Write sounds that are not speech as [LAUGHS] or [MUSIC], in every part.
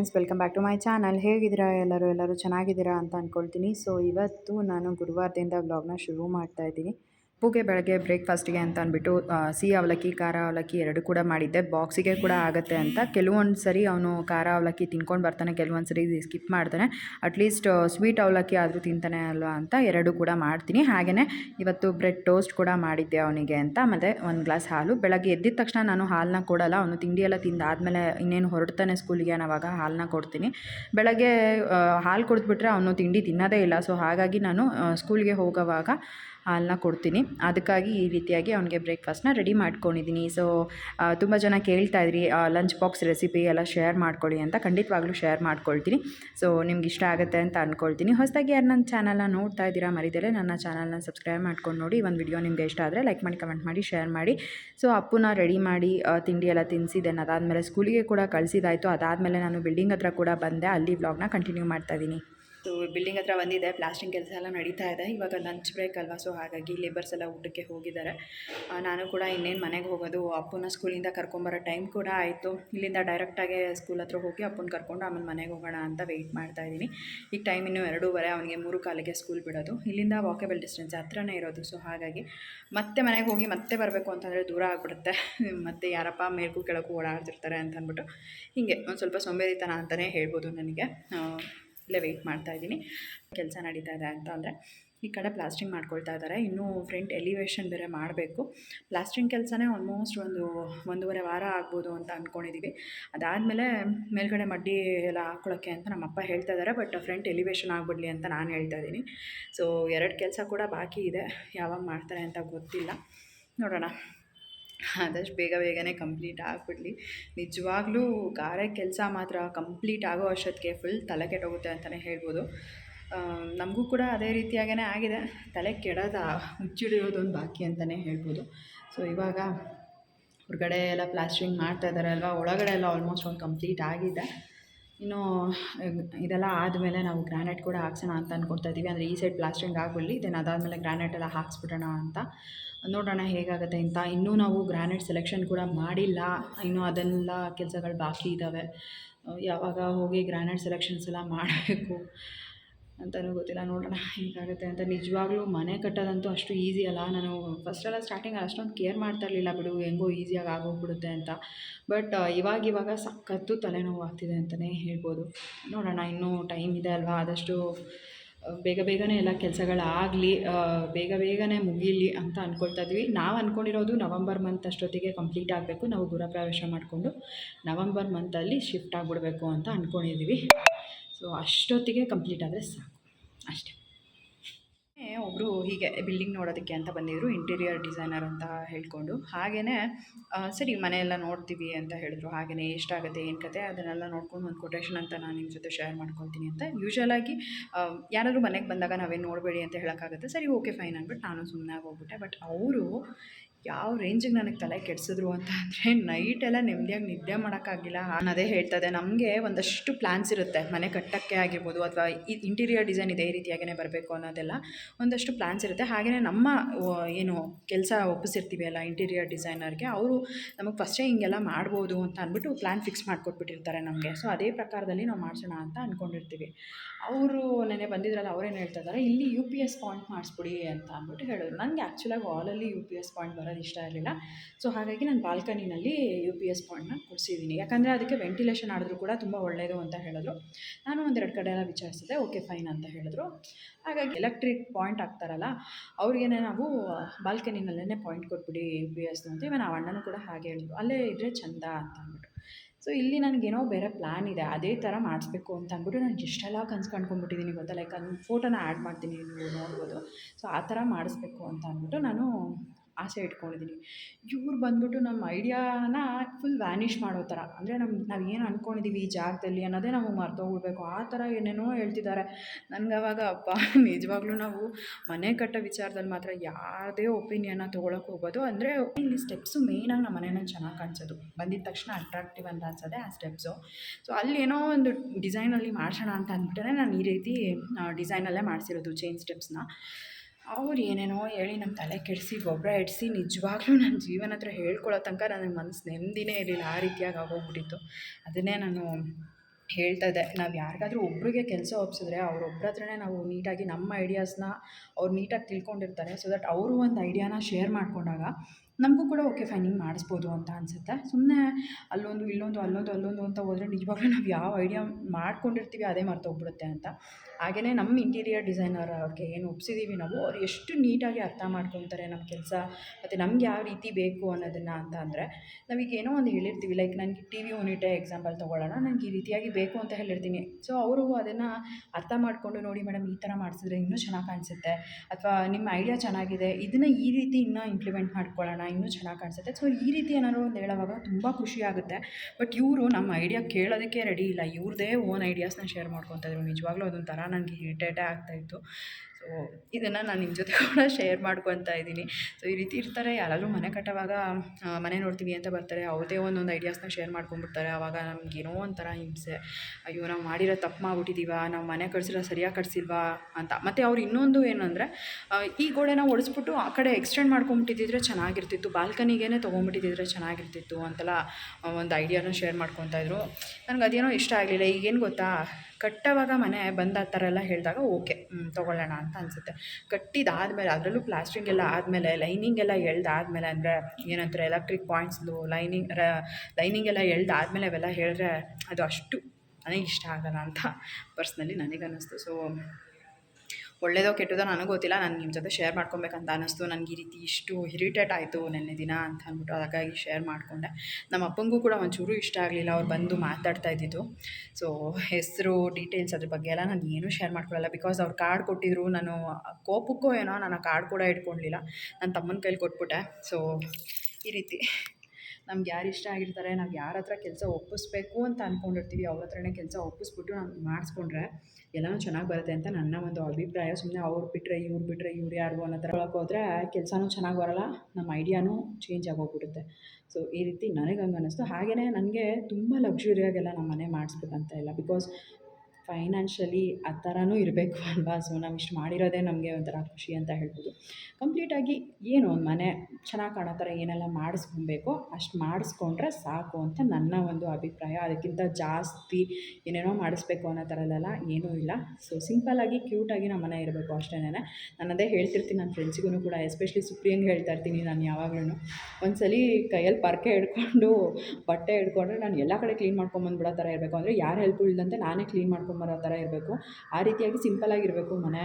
Friends, welcome back to my channel. ಹೇಗಿದ್ದೀರಾ ಎಲ್ಲರೂ? ಎಲ್ಲರೂ ಚೆನ್ನಾಗಿದ್ದೀರಾ ಅಂತ ಅಂದ್ಕೊಳ್ತೀನಿ ಸೊ, ಇವತ್ತು ನಾನು ಗುರುವಾರದಿಂದ ವ್ಲಾಗ್ನ ಶುರು ಮಾಡ್ತಾ ಇದ್ದೀನಿ. ಅಪ್ಪುಗೆ ಬೆಳಗ್ಗೆ ಬ್ರೇಕ್ಫಾಸ್ಟಿಗೆ ಅಂತ ಅಂದ್ಬಿಟ್ಟು ಸಿಹಿ ಅವಲಕ್ಕಿ, ಖಾರ ಅವಲಕ್ಕಿ ಎರಡು ಕೂಡ ಮಾಡಿದ್ದೆ. ಬಾಕ್ಸಿಗೆ ಕೂಡ ಆಗುತ್ತೆ ಅಂತ. ಕೆಲವೊಂದು ಸರಿ ಅವನು ಖಾರ ಅವಲಕ್ಕಿ ತಿನ್ಕೊಂಡು ಬರ್ತಾನೆ, ಕೆಲವೊಂದು ಸರಿ ಸ್ಕಿಪ್ ಮಾಡ್ತಾನೆ. ಅಟ್ಲೀಸ್ಟ್ ಸ್ವೀಟ್ ಅವಲಕ್ಕಿ ಆದರೂ ತಿಂತಾನೆ ಅಲ್ವಾ ಅಂತ ಎರಡು ಕೂಡ ಮಾಡ್ತೀನಿ. ಹಾಗೆಯೇ ಇವತ್ತು ಬ್ರೆಡ್ ಟೋಸ್ಟ್ ಕೂಡ ಮಾಡಿದ್ದೆ ಅವನಿಗೆ ಅಂತ. ಮತ್ತು ಒಂದು ಗ್ಲಾಸ್ ಹಾಲು. ಬೆಳಗ್ಗೆ ಎದ್ದಿದ ತಕ್ಷಣ ನಾನು ಹಾಲನ್ನ ಕೊಡಲ್ಲ. ಅವನು ತಿಂಡಿ ಎಲ್ಲ ತಿಂದಾದಮೇಲೆ ಇನ್ನೇನು ಹೊರಡ್ತಾನೆ ಸ್ಕೂಲಿಗೆ ನಾವಾಗ ಹಾಲನ್ನ ಕೊಡ್ತೀನಿ. ಬೆಳಗ್ಗೆ ಹಾಲು ಕುಡಿದ್ಬಿಟ್ರೆ ಅವನು ತಿಂಡಿ ತಿನ್ನೋದೇ ಇಲ್ಲ. ಸೊ ಹಾಗಾಗಿ ನಾನು ಸ್ಕೂಲ್ಗೆ ಹೋಗೋವಾಗ ಹಾಲನ್ನ ಕೊಡ್ತೀನಿ. ಅದಕ್ಕಾಗಿ ಈ ರೀತಿಯಾಗಿ ಅವನಿಗೆ ಬ್ರೇಕ್ಫಾಸ್ಟ್ನ ರೆಡಿ ಮಾಡ್ಕೊಂಡಿದ್ದೀನಿ ಸೊ ತುಂಬ ಜನ ಕೇಳ್ತಾ ಇದ್ರಿ ಲಂಚ್ ಬಾಕ್ಸ್ ರೆಸಿಪಿ ಎಲ್ಲ ಶೇರ್ ಮಾಡ್ಕೊಳ್ಳಿ ಅಂತ ಖಂಡಿತವಾಗ್ಲೂ ಶೇರ್ ಮಾಡ್ಕೊಳ್ತೀನಿ. ಸೊ ನಿಮ್ಗೆ ಇಷ್ಟ ಆಗುತ್ತೆ ಅಂತ ಅಂದ್ಕೊಳ್ತೀನಿ ಹೊಸದಾಗಿ ಯಾರು ನನ್ನ ಚಾನಲ್ನ ನೋಡ್ತಾ ಇದ್ದೀರಾ ಮರಿದಲ್ಲೇ ನನ್ನ ಚಾನಲ್ನ ಸಬ್ಸ್ಕ್ರೈಬ್ ಮಾಡ್ಕೊಂಡು ನೋಡಿ ಒಂದು ವಿಡಿಯೋ ನಿಮಗೆ ಇಷ್ಟ ಆದರೆ ಲೈಕ್ ಮಾಡಿ ಕಮೆಂಟ್ ಮಾಡಿ ಶೇರ್ ಮಾಡಿ. ಸೊ ಅಪ್ಪುನ ರೆಡಿ ಮಾಡಿ ತಿಂಡಿ ಎಲ್ಲ ತಿನ್ನಿಸಿದ್ದೇನೆ ಅದಾದಮೇಲೆ ಸ್ಕೂಲಿಗೆ ಕೂಡ ಕಳಿಸಿದಾಯಿತು ಅದಾದಮೇಲೆ ನಾನು ಬಿಲ್ಡಿಂಗ್ ಹತ್ರ ಕೂಡ ಬಂದೆ. ಅಲ್ಲಿ ವ್ಲಾಗ್ನ ಕಂಟಿನ್ಯೂ ಮಾಡ್ತಾ ಇದ್ದೀನಿ ಸೊ ಬಿಲ್ಡಿಂಗ್ ಹತ್ರ ಬಂದಿದೆ ಪ್ಲಾಸ್ಟಿಂಗ್ ಕೆಲಸ ಎಲ್ಲ ನಡೀತಾ ಇದೆ. ಇವಾಗ ಲಂಚ್ ಬ್ರೇಕ್ ಅಲ್ವಾ ಸೊ ಹಾಗಾಗಿ ಲೇಬರ್ಸ್ ಎಲ್ಲ ಊಟಕ್ಕೆ ಹೋಗಿದ್ದಾರೆ. ನಾನು ಕೂಡ ಇನ್ನೇನು ಮನೆಗೆ ಹೋಗೋದು ಅಪ್ಪನ ಸ್ಕೂಲಿಂದ ಕರ್ಕೊಂಬರೋ ಟೈಮ್ ಕೂಡ ಆಯಿತು. ಇಲ್ಲಿಂದ ಡೈರೆಕ್ಟಾಗಿ ಸ್ಕೂಲ್ ಹತ್ರ ಹೋಗಿ ಅಪ್ಪನ ಕರ್ಕೊಂಡು ಆಮೇಲೆ ಮನೆಗೆ ಹೋಗೋಣ ಅಂತ ವೆಯ್ಟ್ ಮಾಡ್ತಾ ಇದ್ದೀನಿ. ಈಗ ಟೈಮ್ ಇನ್ನೂ ಎರಡೂವರೆ, ಅವನಿಗೆ ಮೂರು ಕಾಲಿಗೆ ಸ್ಕೂಲ್ ಬಿಡೋದು. ಇಲ್ಲಿಂದ ವಾಕೇಬಲ್ ಡಿಸ್ಟೆನ್ಸ್ ಹತ್ರನೇ ಇರೋದು ಸೊ ಹಾಗಾಗಿ ಮತ್ತೆ ಮನೆಗೆ ಹೋಗಿ ಮತ್ತೆ ಬರಬೇಕು ಅಂತಂದರೆ ದೂರ ಆಗಿಬಿಡುತ್ತೆ. [LAUGHS] ಮತ್ತು ಯಾರಪ್ಪ ಮೇಲ್ಗೂ ಕೆಳಗೂ ಓಡಾಡ್ತಿರ್ತಾರೆ ಅಂತ ಅಂದ್ಬಿಟ್ಟು ಹೀಗೆ ಒಂದು ಸ್ವಲ್ಪ ಸೊಂಬೇರಿತನ ಅಂತಲೇ ಹೇಳ್ಬೋದು ನನಗೆ. ಇಲ್ಲೇ ವೆಯ್ಟ್ ಮಾಡ್ತಾ ಇದ್ದೀನಿ. ಕೆಲಸ ನಡೀತಾ ಇದೆ ಅಂತ ಅಂದರೆ, ಈ ಕಡೆ ಪ್ಲಾಸ್ಟಿಂಗ್ ಮಾಡ್ಕೊಳ್ತಾ ಇದ್ದಾರೆ ಇನ್ನೂ ಫ್ರಂಟ್ ಎಲಿವೇಷನ್ ಬೇರೆ ಮಾಡಬೇಕು. ಪ್ಲಾಸ್ಟಿಂಗ್ ಕೆಲಸನೇ ಆಲ್ಮೋಸ್ಟ್ ಒಂದು ಒಂದೂವರೆ ವಾರ ಆಗ್ಬೋದು ಅಂತ ಅಂದ್ಕೊಂಡಿದ್ದೀವಿ ಅದಾದಮೇಲೆ ಮೇಲ್ಗಡೆ ಮಡ್ಡಿ ಎಲ್ಲ ಹಾಕ್ಕೊಳ್ಳೋಕ್ಕೆ ಅಂತ ನಮ್ಮಪ್ಪ ಹೇಳ್ತಾ ಇದ್ದಾರೆ ಬಟ್ ಫ್ರಂಟ್ ಎಲಿವೇಷನ್ ಆಗಿಬಿಡಲಿ ಅಂತ ನಾನು ಹೇಳ್ತಾ ಇದ್ದೀನಿ. ಸೊ ಎರಡು ಕೆಲಸ ಕೂಡ ಬಾಕಿ ಇದೆ. ಯಾವಾಗ ಮಾಡ್ತಾರೆ ಅಂತ ಗೊತ್ತಿಲ್ಲ. ನೋಡೋಣ. ಆದಷ್ಟು ಬೇಗ ಬೇಗನೆ ಕಂಪ್ಲೀಟ್ ಆಗಿಬಿಡಲಿ. ನಿಜವಾಗ್ಲೂ ಗಾರೆ ಕೆಲಸ ಮಾತ್ರ ಕಂಪ್ಲೀಟ್ ಆಗೋ ಅಷ್ಟೊತ್ತಿಗೆ ಫುಲ್ ತಲೆ ಕೆಟ್ಟೋಗುತ್ತೆ ಅಂತಲೇ ಹೇಳ್ಬೋದು. ನಮಗೂ ಕೂಡ ಅದೇ ರೀತಿಯಾಗೇ ಆಗಿದೆ. ತಲೆ ಕೆಡೋದ ಮುಚ್ಚಿಡಿರೋದೊಂದು ಬಾಕಿ ಅಂತಲೇ ಹೇಳ್ಬೋದು. ಸೊ ಇವಾಗ ಹೊರಗಡೆ ಎಲ್ಲ ಪ್ಲಾಸ್ಟ್ರಿಂಗ್ ಮಾಡ್ತಾ ಇದ್ದಾರೆ ಅಲ್ವಾ? ಒಳಗಡೆ ಎಲ್ಲ ಆಲ್ಮೋಸ್ಟ್ ಒಂದು ಕಂಪ್ಲೀಟ್ ಆಗಿದೆ. ಇನ್ನು, ಇದೆಲ್ಲ ಆದಮೇಲೆ ನಾವು ಗ್ರಾನೈಟ್ ಕೂಡ ಹಾಕ್ಸೋಣ ಅಂತ ಅಂದ್ಕೊಳ್ತಾ ಇದ್ದೀವಿ. ಅಂದರೆ ಈ ಸೈಡ್ ಪ್ಲಾಸ್ಟ್ರಿಂಗ್ ಆಗಲಿ ದೆನ್ ಅದಾದಮೇಲೆ ಗ್ರಾನೈಟ್ ಎಲ್ಲ ಹಾಕ್ಸ್ಬಿಡೋಣ ಅಂತ. ನೋಡೋಣ ಹೇಗಾಗುತ್ತೆ ಅಂತ. ಇನ್ನೂ ನಾವು ಗ್ರಾನೈಟ್ ಸೆಲೆಕ್ಷನ್ ಕೂಡ ಮಾಡಿಲ್ಲ. ಇನ್ನೂ ಅದೆಲ್ಲ ಕೆಲಸಗಳು ಬಾಕಿ ಇದ್ದಾವೆ ಯಾವಾಗ ಹೋಗಿ ಗ್ರಾನೈಟ್ ಸೆಲೆಕ್ಷನ್ಸ್ ಎಲ್ಲ ಮಾಡಬೇಕು. ಅಂತಲೂ ಗೊತ್ತಿಲ್ಲ. ನೋಡೋಣ ಹೇಗಾಗುತ್ತೆ ಅಂತ. ನಿಜವಾಗ್ಲೂ ಮನೆ ಕಟ್ಟೋದಂತೂ ಅಷ್ಟು ಈಸಿ ಅಲ್ಲ. ನಾನು ಫಸ್ಟೆಲ್ಲ ಸ್ಟಾರ್ಟಿಂಗ್ ಅಷ್ಟೊಂದು ಕೇರ್ ಮಾಡ್ತಾ ಇರಲಿಲ್ಲ ಬಿಡು. ಹೆಂಗೋ ಈಸಿಯಾಗಿ ಆಗೋಗ್ಬಿಡುತ್ತೆ ಅಂತ. ಬಟ್ ಇವಾಗ ಇವಾಗ ಸಖತ್ತು ತಲೆನೋವು ಆಗ್ತಿದೆ ಅಂತಲೇ ಹೇಳ್ಬೋದು. ನೋಡೋಣ, ಇನ್ನೂ ಟೈಮ್ ಇದೆ ಅಲ್ವಾ? ಆದಷ್ಟು ಬೇಗ ಬೇಗನೆ ಎಲ್ಲ ಕೆಲಸಗಳಾಗಲಿ ಬೇಗ ಬೇಗನೆ ಮುಗೀಲಿ ಅಂತ ಅಂದ್ಕೊಳ್ತಾ ಇದ್ವಿ. ನಾವು ಅಂದ್ಕೊಂಡಿರೋದು ನವಂಬರ್ ಮಂತ್ ಅಷ್ಟೊತ್ತಿಗೆ ಕಂಪ್ಲೀಟ್ ಆಗಬೇಕು. ನಾವು ಗೃಹಪ್ರವೇಶ ಮಾಡಿಕೊಂಡು ನವಂಬರ್ ಮಂತಲ್ಲಿ ಶಿಫ್ಟ್ ಆಗಿಬಿಡಬೇಕು ಅಂತ ಅಂದ್ಕೊಂಡಿದ್ದೀವಿ ಸೊ ಅಷ್ಟೊತ್ತಿಗೆ ಕಂಪ್ಲೀಟ್ ಆದರೆ ಸಾಕು. ಅಷ್ಟೇ. ಒಬ್ಬರು ಹೀಗೆ ಬಿಲ್ಡಿಂಗ್ ನೋಡೋದಕ್ಕೆ ಅಂತ ಬಂದಿದ್ರು, ಇಂಟೀರಿಯರ್ ಡಿಸೈನರ್ ಅಂತ ಹೇಳ್ಕೊಂಡು. ಹಾಗೆಯೇ ಸರಿ, ಮನೆಯೆಲ್ಲ ನೋಡ್ತೀವಿ ಅಂತ ಹೇಳಿದ್ರು. ಹಾಗೆಯೇ ಎಷ್ಟಾಗುತ್ತೆ ಏನು ಕತೆ, ಅದನ್ನೆಲ್ಲ ನೋಡ್ಕೊಂಡು ಒಂದು ಕೊಟೇಶನ್ ಅಂತ ನಾನು ನಿಮ್ಮ ಜೊತೆ ಶೇರ್ ಮಾಡ್ಕೊಳ್ತೀನಿ ಅಂತ. ಯೂಶ್ವಲಾಗಿ ಯಾರಾದರೂ ಮನೆಗೆ ಬಂದಾಗ ನಾವೇನು ನೋಡಬೇಡಿ ಅಂತ ಹೇಳೋಕ್ಕಾಗುತ್ತೆ. ಸರಿ ಓಕೆ ಫೈನ್ ಅಂದ್ಬಿಟ್ಟು ನಾನು ಸುಮ್ಮನೆ ಹೋಗ್ಬಿಟ್ಟೆ. ಬಟ್ ಅವರು ಯಾವ ರೇಂಜಿಗೆ ನನಗೆ ತಲೆ ಕೆಡಿಸಿದ್ರು ಅಂತ ಅಂದರೆ ನೈಟೆಲ್ಲ ನೆಮ್ಮದಿಯಾಗಿ ನಿದ್ದೆ ಮಾಡೋಕ್ಕಾಗಿಲ್ಲ. ಅನ್ನೋದೇ ಹೇಳ್ತದೆ ಹೇಳ್ತಾ ನಮಗೆ ಒಂದಷ್ಟು ಪ್ಲ್ಯಾನ್ಸ್ ಇರುತ್ತೆ. ಮನೆ ಕಟ್ಟೋಕ್ಕೆ ಆಗಿರ್ಬೋದು ಅಥವಾ ಈ ಇಂಟೀರಿಯರ್ ಡಿಸೈನ್ ಇದೇ ರೀತಿಯಾಗೇ ಬರಬೇಕು ಅನ್ನೋದೆಲ್ಲ ಒಂದಷ್ಟು ಪ್ಲ್ಯಾನ್ಸ್ ಇರುತ್ತೆ. ಹಾಗೆಯೇ ನಮ್ಮ ಏನು ಕೆಲಸ ಒಪ್ಪಿಸಿರ್ತೀವಿ ಅಲ್ಲ ಇಂಟೀರಿಯರ್ ಡಿಸೈನರ್ಗೆ ಅವರು ನಮಗೆ ಫಸ್ಟೇ ಹಿಂಗೆಲ್ಲ ಮಾಡ್ಬೋದು ಅಂತ ಅಂದ್ಬಿಟ್ಟು ಪ್ಲ್ಯಾನ್ ಫಿಕ್ಸ್ ಮಾಡಿಕೊಟ್ಬಿಟ್ಟಿರ್ತಾರೆ ನಮಗೆ. ಸೊ ಅದೇ ಪ್ರಕಾರದಲ್ಲಿ ನಾವು ಮಾಡಿಸೋಣ ಅಂತ ಅಂದ್ಕೊಂಡಿರ್ತೀವಿ ಅವರು ನೆನೆ ಬಂದಿದ್ರಲ್ಲ, ಅವ್ರೇನು ಹೇಳ್ತಾ ಇದ್ದಾರೆ, ಇಲ್ಲಿ ಯು ಪಿ ಎಸ್ ಪಾಯಿಂಟ್ ಮಾಡಿಸ್ಬಿಡಿ ಅಂತ ಅಂದ್ಬಿಟ್ಟು ಹೇಳಿದ್ರು. ನನಗೆ ಆ್ಯಕ್ಚುಲಾಗಿ ಹಾಲಲ್ಲಿ ಯು ಪಿ ಎಸ್ ಪಾಯಿಂಟ್ ಬರೋದು ಇಷ್ಟ ಇರಲಿಲ್ಲ. ಸೊ ಹಾಗಾಗಿ ನಾನು ಬಾಲ್ಕನಿನಲ್ಲಿ ಯು ಪಿ ಎಸ್ ಪಾಯಿಂಟ್ನ ಕೊಡಿಸಿದ್ದೀನಿ ಯಾಕಂದರೆ ಅದಕ್ಕೆ ವೆಂಟಿಲೇಷನ್ ಆಡಿದ್ರು ಕೂಡ ತುಂಬ ಒಳ್ಳೆಯದು ಅಂತ ಹೇಳಿದ್ರು. ನಾನು ಒಂದೆರಡು ಕಡೆ ಎಲ್ಲ ವಿಚಾರಿಸಿದೆ ಓಕೆ ಫೈನ್ ಅಂತ ಹೇಳಿದ್ರು. ಹಾಗಾಗಿ ಎಲೆಕ್ಟ್ರಿಕ್ ಪಾಯಿಂಟ್ ಆಗ್ತಾರಲ್ಲ ಅವ್ರಿಗೇನೆ ನಾವು ಬಾಲ್ಕನಿನಲ್ಲೇ ಪಾಯಿಂಟ್ ಕೊಟ್ಬಿಡಿ ಯು ಪಿ ಎಸ್ ಅಂತ. ಇವನ್ ನಾವು ಅಣ್ಣನೂ ಕೂಡ ಹಾಗೆ ಹೇಳಿದ್ರು. ಅಲ್ಲೇ ಇದ್ದರೆ ಚಂದ ಅಂತ ಅಂದ್ಬಿಟ್ಟು. ಸೊ ಇಲ್ಲಿ ನನಗೇನೋ ಬೇರೆ ಪ್ಲ್ಯಾನ್ ಇದೆ. ಅದೇ ಥರ ಮಾಡಿಸ್ಬೇಕು ಅಂತ ಅಂದ್ಬಿಟ್ಟು ನಾನು ಎಷ್ಟೆಲ್ಲ ಕನ್ಸು ಕಂಡ್ಕೊಂಡ್ಬಿಟ್ಟಿದ್ದೀನಿ ಗೊತ್ತಾ? ಲೈಕ್ ಅದನ್ನ ಫೋಟೋನ ಆ್ಯಡ್ ಮಾಡ್ತೀನಿ ನೀವು ನೋಡ್ಬೋದು. ಸೊ ಆ ಥರ ಮಾಡಿಸ್ಬೇಕು ಅಂತ ಅಂದ್ಬಿಟ್ಟು ನಾನು ಆಸೆ ಇಟ್ಕೊಂಡಿದ್ದೀನಿ ಇವ್ರು ಬಂದ್ಬಿಟ್ಟು ನಮ್ಮ ಐಡಿಯಾನ ಫುಲ್ ವ್ಯಾನಿಷ್ ಮಾಡೋ ಥರ. ಅಂದರೆ ನಮ್ಮ ನಾವು ಏನು ಅಂದ್ಕೊಂಡಿದ್ದೀವಿ ಈ ಜಾಗದಲ್ಲಿ ಅನ್ನೋದೇ ನಾವು ಮರ್ತೋಗ್ಬಿಡ್ಬೇಕು ಆ ಥರ ಏನೇನೋ ಹೇಳ್ತಿದ್ದಾರೆ. ನನಗೆ ಅವಾಗ ಅಪ್ಪ, ನಿಜವಾಗ್ಲೂ ನಾವು ಮನೆ ಕಟ್ಟೋ ವಿಚಾರದಲ್ಲಿ ಮಾತ್ರ ಯಾವುದೇ ಒಪಿನಿಯನ್ನ ತೊಗೊಳಕ್ಕೆ ಹೋಗೋದು ಅಂದರೆ ಇಲ್ಲಿ ಸ್ಟೆಪ್ಸು ಮೇಯ್ನಾಗಿ ನಮ್ಮ ಮನೇನ ಚೆನ್ನಾಗಿ ಕಾಣಿಸೋದು. ಬಂದಿದ ತಕ್ಷಣ ಅಟ್ರಾಕ್ಟಿವ್ ಅಂತ ಅನ್ಸೋದೆ ಆ ಸ್ಟೆಪ್ಸು ಸೊ ಅಲ್ಲಿ ಏನೋ ಒಂದು ಡಿಸೈನಲ್ಲಿ ಮಾಡಿಸೋಣ ಅಂತ ಅಂದ್ಬಿಟ್ರೆ ನಾನು ಈ ರೀತಿ ಡಿಸೈನಲ್ಲೇ ಮಾಡಿಸಿರೋದು ಚೈನ್ ಸ್ಟೆಪ್ಸ್ನ ಅವ್ರು ಏನೇನೋ ಹೇಳಿ ನಮ್ಮ ತಲೆ ಕೆಡಿಸಿ ಗೊಬ್ಬರ ಎಡಿಸಿ ನಿಜವಾಗ್ಲೂ ನನ್ನ ಜೀವನ ಹತ್ರ ಹೇಳ್ಕೊಳ್ಳೋ ತನಕ ನನಗೆ ಮನಸ್ಸು ನೆಮ್ಮದಿನೇ ಇರಲಿಲ್ಲ, ಆ ರೀತಿಯಾಗಿ ಆಗೋಗ್ಬಿಟ್ಟಿತ್ತು. ಅದನ್ನೇ ನಾನು ಹೇಳ್ತಾ ಇದ್ದೆ. ನಾವು ಯಾರಿಗಾದ್ರೂ ಒಬ್ಬರಿಗೆ ಕೆಲಸ ಒಪ್ಸಿದ್ರೆ ಅವ್ರೊಬ್ರ ಹತ್ರನೇ ನಾವು ನೀಟಾಗಿ ನಮ್ಮ ಐಡಿಯಾಸ್ನ ಅವ್ರು ನೀಟಾಗಿ ತಿಳ್ಕೊಂಡಿರ್ತಾರೆ ಸೊ ದಟ್ ಅವರು ಒಂದು ಐಡಿಯಾನ ಶೇರ್ ಮಾಡಿಕೊಂಡಾಗ ನಮಗೂ ಕೂಡ ಓಕೆ ಫೈನ್ ಹಿಂಗೆ ಮಾಡಿಸ್ಬೋದು ಅಂತ ಅನಿಸುತ್ತೆ. ಸುಮ್ಮನೆ ಅಲ್ಲೊಂದು, ಇಲ್ಲೊಂದು, ಅಲ್ಲೊಂದು ಅಲ್ಲೊಂದು ಅಂತ ಹೋದರೆ ನಿಜವಾಗ್ಲೂ ನಾವು ಯಾವ ಐಡಿಯಾ ಮಾಡ್ಕೊಂಡಿರ್ತೀವಿ ಅದೇ ಮರ್ತೋಗ್ಬಿಡುತ್ತೆ ಅಂತ. ಹಾಗೆಯೇ ನಮ್ಮ ಇಂಟೀರಿಯರ್ ಡಿಸೈನರ್ ಅವ್ರಿಗೆ ಏನು ಒಪ್ಸಿದ್ದೀವಿ ನಾವು, ಅವ್ರು ಎಷ್ಟು ನೀಟಾಗಿ ಅರ್ಥ ಮಾಡ್ಕೊತಾರೆ ನಮ್ಮ ಕೆಲಸ, ಮತ್ತು ನಮ್ಗೆ ಯಾವ ರೀತಿ ಬೇಕು ಅನ್ನೋದನ್ನು ಅಂತ ಅಂದರೆ, ನಾವೀಗ ಏನೋ ಒಂದು ಹೇಳಿರ್ತೀವಿ ಲೈಕ್ ನನಗೆ ಟಿ ವಿ ಯೂನಿಟೇ ಎಕ್ಸಾಂಪಲ್ ತೊಗೊಳ್ಳೋಣ ನನಗೆ ಈ ರೀತಿಯಾಗಿ ಬೇಕು ಅಂತ ಹೇಳಿರ್ತೀನಿ. ಸೊ ಅವರು ಅದನ್ನು ಅರ್ಥ ಮಾಡಿಕೊಂಡು ನೋಡಿ ಮೇಡಮ್ ಈ ಥರ ಮಾಡಿಸಿದ್ರೆ ಇನ್ನೂ ಚೆನ್ನಾಗಿ ಕಾಣಿಸುತ್ತೆ, ಅಥವಾ ನಿಮ್ಮ ಐಡಿಯಾ ಚೆನ್ನಾಗಿದೆ, ಇದನ್ನು ಈ ರೀತಿ ಇನ್ನೂ ಇಂಪ್ಲಿಮೆಂಟ್ ಮಾಡ್ಕೊಳ್ಳೋಣ ಇನ್ನೂ ಚೆನ್ನಾಗಿ ಕಾಣಿಸುತ್ತೆ. ಸೊ ಈ ರೀತಿ ಏನಾದ್ರು ಒಂದು ಹೇಳೋವಾಗ ತುಂಬ ಖುಷಿ ಆಗುತ್ತೆ. ಬಟ್ ಇವರು ನಮ್ಮ ಐಡಿಯಾ ಕೇಳೋದಕ್ಕೆ ರೆಡಿ ಇಲ್ಲ. ಇವ್ರದ್ದೇ ಓನ್ ಐಡಿಯಾಸ್ನ ಶೇರ್ ಮಾಡ್ಕೊತಾ ಇದ್ರು. ನಿಜವಾಗ್ಲೂ ಅದೊಂಥರ ನನಗೆ ಇರಿಟೇಟೇ ಆಗ್ತಾಯಿತ್ತು ಸೊ ಇದನ್ನು ನಾನು ನಿಮ್ಮ ಜೊತೆ ಕೂಡ ಶೇರ್ ಮಾಡ್ಕೊತಾ ಇದ್ದೀನಿ. ಸೊ ಈ ರೀತಿ ಇರ್ತಾರೆ. ಯಾರಾದರೂ ಮನೆ ಕಟ್ಟುವಾಗ ಮನೆ ನೋಡ್ತೀವಿ ಅಂತ ಬರ್ತಾರೆ. ಅವ್ರದ್ದೇ ಒಂದೊಂದು ಐಡಿಯಾಸ್ನ ಶೇರ್ ಮಾಡ್ಕೊಂಡ್ಬಿಡ್ತಾರೆ. ಆವಾಗ ನಮಗೇನೋ ಒಂಥರ ಹಿಂಸೆ. ಅಯ್ಯೋ, ನಾವು ಮಾಡಿರೋ ತಪ್ಪು ಮಾಡ್ಬಿಟ್ಟಿದ್ದೀವ ನಾವು ಮನೆ ಕಟ್ಸಿರೋ ಸರಿಯಾಗಿ ಕಟ್ಸಿಲ್ವಾ ಅಂತ. ಮತ್ತು ಅವ್ರು ಇನ್ನೊಂದು ಏನಂದರೆ ಈ ಗೋಡೆನ ಒಡಿಸ್ಬಿಟ್ಟು ಆ ಕಡೆ ಎಕ್ಸ್ಟೆಂಡ್ ಮಾಡ್ಕೊಂಬಿಟ್ಟಿದ್ದಿದ್ರೆ ಚೆನ್ನಾಗಿರ್ತಿತ್ತು. ಬಾಲ್ಕನಿಗೇ ತೊಗೊಂಬಿಟ್ಟಿದ್ದಿದ್ರೆ ಚೆನ್ನಾಗಿರ್ತಿತ್ತು ಅಂತೆಲ್ಲ ಒಂದು ಐಡಿಯಾನ ಶೇರ್ ಮಾಡ್ಕೊತಾಯಿದ್ರು ನನಗೆ ಅದೇನೋ ಇಷ್ಟ ಆಗಲಿಲ್ಲ. ಈಗೇನು ಗೊತ್ತಾ? ಕಟ್ಟವಾಗ ಮನೆ ಬಂದ ಥರ ಎಲ್ಲ ಹೇಳಿದಾಗ ಓಕೆ ತೊಗೊಳ್ಳೋಣ ಅಂತ. ಅನಿಸುತ್ತೆ. ಕಟ್ಟಿದಾದಮೇಲೆ ಅದರಲ್ಲೂ ಪ್ಲಾಸ್ಟ್ರಿಂಗ್ ಎಲ್ಲ ಆದಮೇಲೆ ಲೈನಿಂಗ್ ಎಲ್ಲ ಎಳ್ದಾದ್ಮೇಲೆ ಅಂದರೆ ಏನಂತಾರೆ ಎಲೆಕ್ಟ್ರಿಕ್ ಪಾಯಿಂಟ್ಸ್ದು ಲೈನಿಂಗ್ ರ ಲೈನಿಂಗ್ ಎಲ್ಲ ಎಳ್ದಾದ್ಮೇಲೆ ಅವೆಲ್ಲ ಹೇಳಿದ್ರೆ ಅದು ಅಷ್ಟು ನನಗೆ ಇಷ್ಟ ಆಗಲ್ಲ ಅಂತ ಪರ್ಸ್ನಲಿ ನನಗೆ ಅನ್ನಿಸ್ತು ಸೊ ಒಳ್ಳೇದೋ ಕೆಟ್ಟದೋ ನನಗೆ ಗೊತ್ತಿಲ್ಲ, ನಾನು ನಿಮ್ಮ ಜೊತೆ ಶೇರ್ ಮಾಡ್ಕೊಬೇಕಂತ ಅನ್ನಿಸ್ತು. ನನಗೆ ಈ ರೀತಿ ಇಷ್ಟು ಇರಿಟೇಟ್ ಆಯಿತು ನೆನ್ನೆ ದಿನ ಅಂತ ಅಂದ್ಬಿಟ್ಟು ಹಾಗಾಗಿ ಶೇರ್ ಮಾಡಿಕೊಂಡೆ. ನಮ್ಮ ಅಪ್ಪಂಗೂ ಕೂಡ ಒಂಚೂರು ಇಷ್ಟ ಆಗಲಿಲ್ಲ, ಅವ್ರು ಬಂದು ಮಾತಾಡ್ತಾ ಇದ್ದಿದ್ದು. ಸೊ ಹೆಸರು ಡೀಟೇಲ್ಸ್ ಅದ್ರ ಬಗ್ಗೆ ಎಲ್ಲ ನಾನು ಏನೂ ಶೇರ್ ಮಾಡ್ಕೊಳ್ಳಲ್ಲ ಬಿಕಾಸ್ ಅವ್ರು ಕಾರ್ಡ್ ಕೊಟ್ಟಿದ್ರು, ನಾನು ಕೋಪಕ್ಕೋ ಏನೋ, ನಾನು ಆ ಕಾರ್ಡ್ ಕೂಡ ಇಟ್ಕೊಳ್ಳಿಲ್ಲ ನನ್ನ ತಮ್ಮನ ಕೈಲಿ ಕೊಟ್ಬಿಟ್ಟೆ. ಸೊ ಈ ರೀತಿ. ನಮ್ಗೆ ಯಾರು ಇಷ್ಟ ಆಗಿರ್ತಾರೆ, ನಾವು ಯಾರ ಹತ್ರ ಕೆಲಸ ಒಪ್ಪಿಸ್ಬೇಕು ಅಂತ ಅಂದ್ಕೊಂಡಿರ್ತೀವಿ ಅವ್ರ ಹತ್ರನೇ ಕೆಲಸ ಒಪ್ಪಿಸ್ಬಿಟ್ಟು ನಾವು ಮಾಡಿಸ್ಕೊಂಡ್ರೆ ಎಲ್ಲನೂ ಚೆನ್ನಾಗಿ ಬರುತ್ತೆ ಅಂತ ನನ್ನ ಒಂದು ಅಭಿಪ್ರಾಯ. ಸುಮ್ಮನೆ ಅವ್ರು ಬಿಟ್ಟರೆ ಇವ್ರು ಬಿಟ್ಟರೆ ಇವ್ರು ಯಾರು ಅನ್ನೋ ಥರ ಹೋದರೆ ಕೆಲಸನೂ ಚೆನ್ನಾಗಿ ಬರೋಲ್ಲ ನಮ್ಮ ಐಡಿಯಾನೂ ಚೇಂಜ್ ಆಗೋಗ್ಬಿಡುತ್ತೆ. ಸೊ ಈ ರೀತಿ ನನಗೆ ಹಂಗೆ ಅನ್ನಿಸ್ತು. ಹಾಗೆಯೇ ನನಗೆ ತುಂಬ ಲಕ್ಸುರಿಯಾಗೆಲ್ಲ ನಮ್ಮ ಮನೆ ಮಾಡಿಸ್ಬೇಕಂತ ಇಲ್ಲ. ಬಿಕಾಸ್ ಫೈನಾನ್ಷಿಯಲಿ ಆ ಥರನೂ ಇರಬೇಕು [LAUGHS] ಅಲ್ವಾ? ಸೊ ನಾವು ಇಷ್ಟು ಮಾಡಿರೋದೇ ನಮಗೆ ಒಂಥರ ಖುಷಿ ಅಂತ ಹೇಳ್ಬೋದು. ಕಂಪ್ಲೀಟಾಗಿ ಏನು ಒಂದು ಮನೆ ಚೆನ್ನಾಗಿ ಕಾಣೋ ಥರ ಏನೆಲ್ಲ ಮಾಡಿಸ್ಕೊಬೇಕು, ಅಷ್ಟು ಮಾಡಿಸ್ಕೊಂಡ್ರೆ ಸಾಕು ಅಂತ ನನ್ನ ಒಂದು ಅಭಿಪ್ರಾಯ. ಅದಕ್ಕಿಂತ ಜಾಸ್ತಿ ಏನೇನೋ ಮಾಡಿಸ್ಬೇಕು ಅನ್ನೋ ಥರದ್ದೆಲ್ಲ ಏನೂ ಇಲ್ಲ. ಸೊ ಸಿಂಪಲ್ಲಾಗಿ ಕ್ಯೂಟಾಗಿ ನಮ್ಮ ಮನೆ ಇರಬೇಕು ಅಷ್ಟೇನೆ. ನಾನು ಅದೇ ಹೇಳ್ತಿರ್ತೀನಿ ನನ್ನ ಫ್ರೆಂಡ್ಸಿಗೂ ಕೂಡ ಎಸ್ಪೆಷಲಿ ಸುಪ್ರಿಯಂಗೆ ಹೇಳ್ತಾ ಇರ್ತೀನಿ ನಾನು ಯಾವಾಗ್ಲೂ ಒಂದ್ಸಲಿ ಕೈಯಲ್ಲಿ ಪರ್ಕೆ ಹಿಡ್ಕೊಂಡು, ಬಟ್ಟೆ ಹಿಡ್ಕೊಂಡ್ರೆ ನಾನು ಎಲ್ಲ ಕಡೆ ಕ್ಲೀನ್ ಮಾಡ್ಕೊಂಬಂದ್ಬಿಡೋ ಥರ ಇರಬೇಕು. ಅಂದರೆ ಯಾರು ಹೆಲ್ಪು ಇಲ್ಲದಂತೆ ನಾನೇ ಕ್ಲೀನ್ ಮಾಡ್ಕೊಂಬರೋ ಥರ ಇರಬೇಕು. ಆ ರೀತಿಯಾಗಿ ಸಿಂಪಲ್ಲಾಗಿರಬೇಕು ಮನೆ.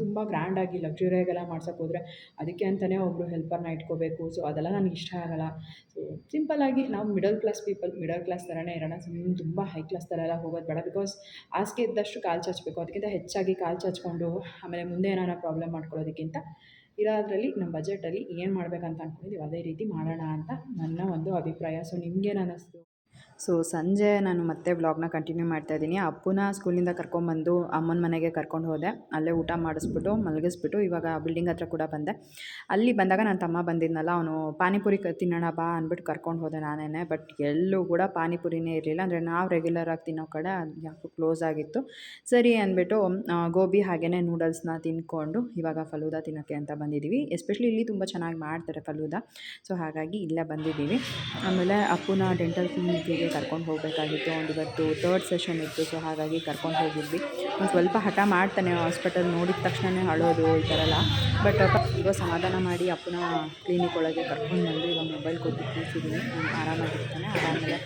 ತುಂಬ ಗ್ರ್ಯಾಂಡಾಗಿ ಲಕ್ಸುರಿಯಾಗೆಲ್ಲ ಮಾಡ್ಸೋಕೆ ಹೋದರೆ ಅದಕ್ಕೆ ಅಂತಲೇ ಒಬ್ಬರು ಹೆಲ್ಪರ್ನ ಇಟ್ಕೋಬೇಕು. ಸೊ ಅದೆಲ್ಲ ನನಗೆ ಇಷ್ಟ ಆಗೋಲ್ಲ. ಸೊ ಸಿಂಪಲ್ಲಾಗಿ ನಾವು middle class people middle class ಥರನೇ ಇರೋಣ. ಸುಮ್ಮನೆ ತುಂಬ ಹೈ ಕ್ಲಾಸ್ ಥರ ಎಲ್ಲ ಹೋಗೋದು ಬೇಡ ಬಿಕಾಸ್ ಹಾಸಿಗೆ ಇದ್ದಷ್ಟು ಕಾಲು ಚಾಚಬೇಕು. ಅದಕ್ಕಿಂತ ಹೆಚ್ಚಾಗಿ ಕಾಲು ಚಾಚ್ಕೊಂಡು ಆಮೇಲೆ ಮುಂದೆ ಏನಾರ ಪ್ರಾಬ್ಲಮ್ ಮಾಡ್ಕೊಳ್ಳೋದಕ್ಕಿಂತ ಇರೋದ್ರಲ್ಲಿ ನಮ್ಮ ಬಜೆಟಲ್ಲಿ ಏನು ಮಾಡಬೇಕಂತ ಅಂದ್ಕೊಂಡಿದ್ದೀವಿ ಅದೇ ರೀತಿ ಮಾಡೋಣ ಅಂತ ನನ್ನ ಒಂದು ಅಭಿಪ್ರಾಯ. ಸೊ ನಿಮಗೇನು ಅನ್ನಿಸ್ತು ಸೊ ಸಂಜೆ ನಾನು ಮತ್ತೆ ವ್ಲಾಗ್ನ ಕಂಟಿನ್ಯೂ ಮಾಡ್ತಾ ಇದ್ದೀನಿ. ಅಪ್ಪನ ಸ್ಕೂಲಿಂದ ಕರ್ಕೊಂಬಂದು ಅಮ್ಮನ ಮನೆಗೆ ಕರ್ಕೊಂಡು ಹೋದೆ. ಅಲ್ಲೇ ಊಟ ಮಾಡಿಸ್ಬಿಟ್ಟು, ಮಲಗಿಸ್ಬಿಟ್ಟು ಇವಾಗ ಬಿಲ್ಡಿಂಗ್ ಹತ್ರ ಕೂಡ ಬಂದೆ. ಅಲ್ಲಿ ಬಂದಾಗ ನನ್ನ ತಮ್ಮ ಬಂದಿದ್ನಲ್ಲ, ಅವನು, ಪಾನಿಪುರಿ ತಿನ್ನೋಣ ಬಾ ಅಂದ್ಬಿಟ್ಟು ಕರ್ಕೊಂಡು ಹೋದೆ ನಾನೇ ಬಟ್ ಎಲ್ಲೂ ಕೂಡ ಪಾನಿಪುರಿನೇ ಇರಲಿಲ್ಲ. ಅಂದರೆ ನಾವು ರೆಗ್ಯುಲರಾಗಿ ತಿನ್ನೋ ಕಡೆ ಯಾಕೋ ಕ್ಲೋಸ್ ಆಗಿತ್ತು. ಸರಿ ಅಂದ್ಬಿಟ್ಟು ಗೋಬಿ ಹಾಗೆಯೇ ನೂಡಲ್ಸ್ನ ತಿನ್ಕೊಂಡು ಇವಾಗ ಫಲೂದ ತಿನ್ನೋಕ್ಕೆ ಅಂತ ಬಂದಿದ್ದೀವಿ ಎಸ್ಪೆಷಲಿ ಇಲ್ಲಿ ತುಂಬ ಚೆನ್ನಾಗಿ ಮಾಡ್ತಾರೆ ಫಲೂದಾ. ಸೊ ಹಾಗಾಗಿ ಇಲ್ಲೇ ಬಂದಿದ್ದೀವಿ. ಆಮೇಲೆ ಅಪ್ಪನ ಡೆಂಟಲ್ ಕ್ಲಿನಿಕ್ಕಿಗೆ ಕರ್ಕೊಂಡು ಹೋಗಬೇಕಾಗಿತ್ತು. ಒಂದು ಇವತ್ತು ತರ್ಡ್ ಸೆಷನ್ ಇತ್ತು ಸೊ ಹಾಗಾಗಿ ಕರ್ಕೊಂಡು ಹೋಗಿದ್ವಿ. ಒಂದು ಸ್ವಲ್ಪ ಹಠ ಮಾಡ್ತಾನೆ ಹಾಸ್ಪಿಟಲ್ ನೋಡಿದ ತಕ್ಷಣವೇ ಅಳೋದು ಈ ಥರ ಎಲ್ಲ. ಬಟ್ ಇವಾಗ ಸಮಾಧಾನ ಮಾಡಿ ಅಪ್ಪನ ಕ್ಲಿನಿಕ್ ಒಳಗೆ ಕರ್ಕೊಂಡು ಬಂದು ಇವಾಗ ಮೊಬೈಲ್ ಕೊಟ್ಟು ಕೂರಿಸಿದ್ದೀನಿ ಆರಾಮಾಗಿರ್ತಾನೆ ಆರಾಮೇಲೆ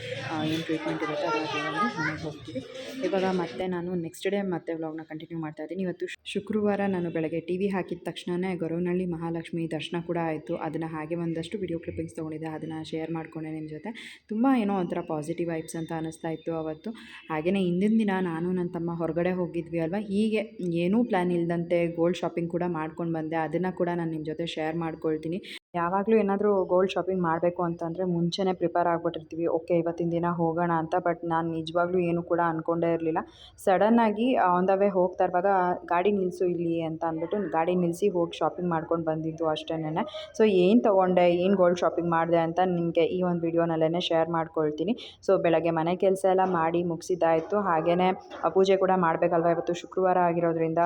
ಏನು ಟ್ರೀಟ್ಮೆಂಟ್ ಇರುತ್ತೆ ಅದನ್ನು ಮನೆಗೆ ಹೋಗ್ತೀವಿ. ಇವಾಗ ಮತ್ತೆ ನಾನು ನೆಕ್ಸ್ಟ್ ಡೇ ಮತ್ತೆ ವ್ಲಾಗ್ನ ಕಂಟಿನ್ಯೂ ಮಾಡ್ತಾ ಇದ್ದೀನಿ. ಇವತ್ತು ಶುಕ್ರವಾರ ನಾನು ಬೆಳಗ್ಗೆ ಟಿ ವಿ ಹಾಕಿದ ತಕ್ಷಣವೇ ಗೊರವನಹಳ್ಳಿ ಮಹಾಲಕ್ಷ್ಮಿ ದರ್ಶನ ಕೂಡ ಆಯಿತು. ಅದನ್ನು ಹಾಗೆ ಒಂದಷ್ಟು ವಿಡಿಯೋ ಕ್ಲಿಪ್ಪಿಂಗ್ಸ್ ತೊಗೊಂಡಿದ್ದೆ. ಅದನ್ನು ಶೇರ್ ಮಾಡ್ಕೊಂಡೆ ನಿಮ್ಮ ಜೊತೆ. ತುಂಬ ಏನೋ ಒಂಥರ ಪಾಸಿಟಿವ್ ವೈಬ್ಸ್ ಅಂತ ಅನ್ನಿಸ್ತಾ ಇತ್ತು ಅವತ್ತು. ಹಾಗೆಯೇ ಹಿಂದಿನ ದಿನ ನಾನು ನನ್ನ ತಮ್ಮ ಹೊರಗಡೆ ಹೋಗಿದ್ವಿ ಅಲ್ವಾ? ಹೀಗೆ ಏನೂ ಪ್ಲ್ಯಾನ್ ಇಲ್ಲದಂತೆ ಗೋಲ್ಡ್ ಶಾಪಿಂಗ್ ಕೂಡ ಮಾಡ್ಕೊಂಡು ಬಂದೆ. ಅದನ್ನು ಕೂಡ ನಾನು ನಿಮ್ಮ ಜೊತೆ ಶೇರ್ ಮಾಡ್ಕೊಳ್ತೀನಿ. ಯಾವಾಗಲೂ ಏನಾದರೂ ಗೋಲ್ಡ್ ಶಾಪಿಂಗ್ ಮಾಡಬೇಕು ಅಂತಂದರೆ ಮುಂಚೆನೇ ಪ್ರಿಪೇರ್ ಆಗಿಬಿಟ್ಟಿರ್ತೀವಿ. ಓಕೆ ಇವತ್ತಿನ ದಿನ ಹೋಗೋಣ ಅಂತ ಬಟ್ ನಾನು ನಿಜವಾಗ್ಲೂ ಏನು ಕೂಡ ಅಂದ್ಕೊಂಡೇ ಇರಲಿಲ್ಲ. ಸಡನ್ನಾಗಿ ಆನ್ ದ ವೇ ಹೋಗ್ತಾ ಇರುವಾಗ ಗಾಡಿ ನಿಲ್ಲಿಸು ಇಲ್ಲಿ ಅಂತ ಅಂದ್ಬಿಟ್ಟು ಗಾಡಿ ನಿಲ್ಲಿಸಿ ಹೋಗಿ ಶಾಪಿಂಗ್ ಮಾಡ್ಕೊಂಡು ಬಂದಿದ್ದು ಅಷ್ಟೇನೆ ಸೊ ಏನು ತೊಗೊಂಡೆ, ಏನು ಗೋಲ್ಡ್ ಶಾಪಿಂಗ್ ಮಾಡಿದೆ ಅಂತ ನಿಮಗೆ ಈ ಒಂದು ವಿಡಿಯೋನಲ್ಲೇ ಶೇರ್ ಮಾಡ್ಕೊಳ್ತೀನಿ. ಸೊ ಬೆಳಗ್ಗೆ ಮನೆ ಕೆಲಸ ಎಲ್ಲ ಮಾಡಿ ಮುಗಿಸಿದ್ದಾಯಿತು. ಹಾಗೆಯೇ ಪೂಜೆ ಕೂಡ ಮಾಡಬೇಕಲ್ವ? ಇವತ್ತು ಶುಕ್ರವಾರ ಆಗಿರೋದ್ರಿಂದ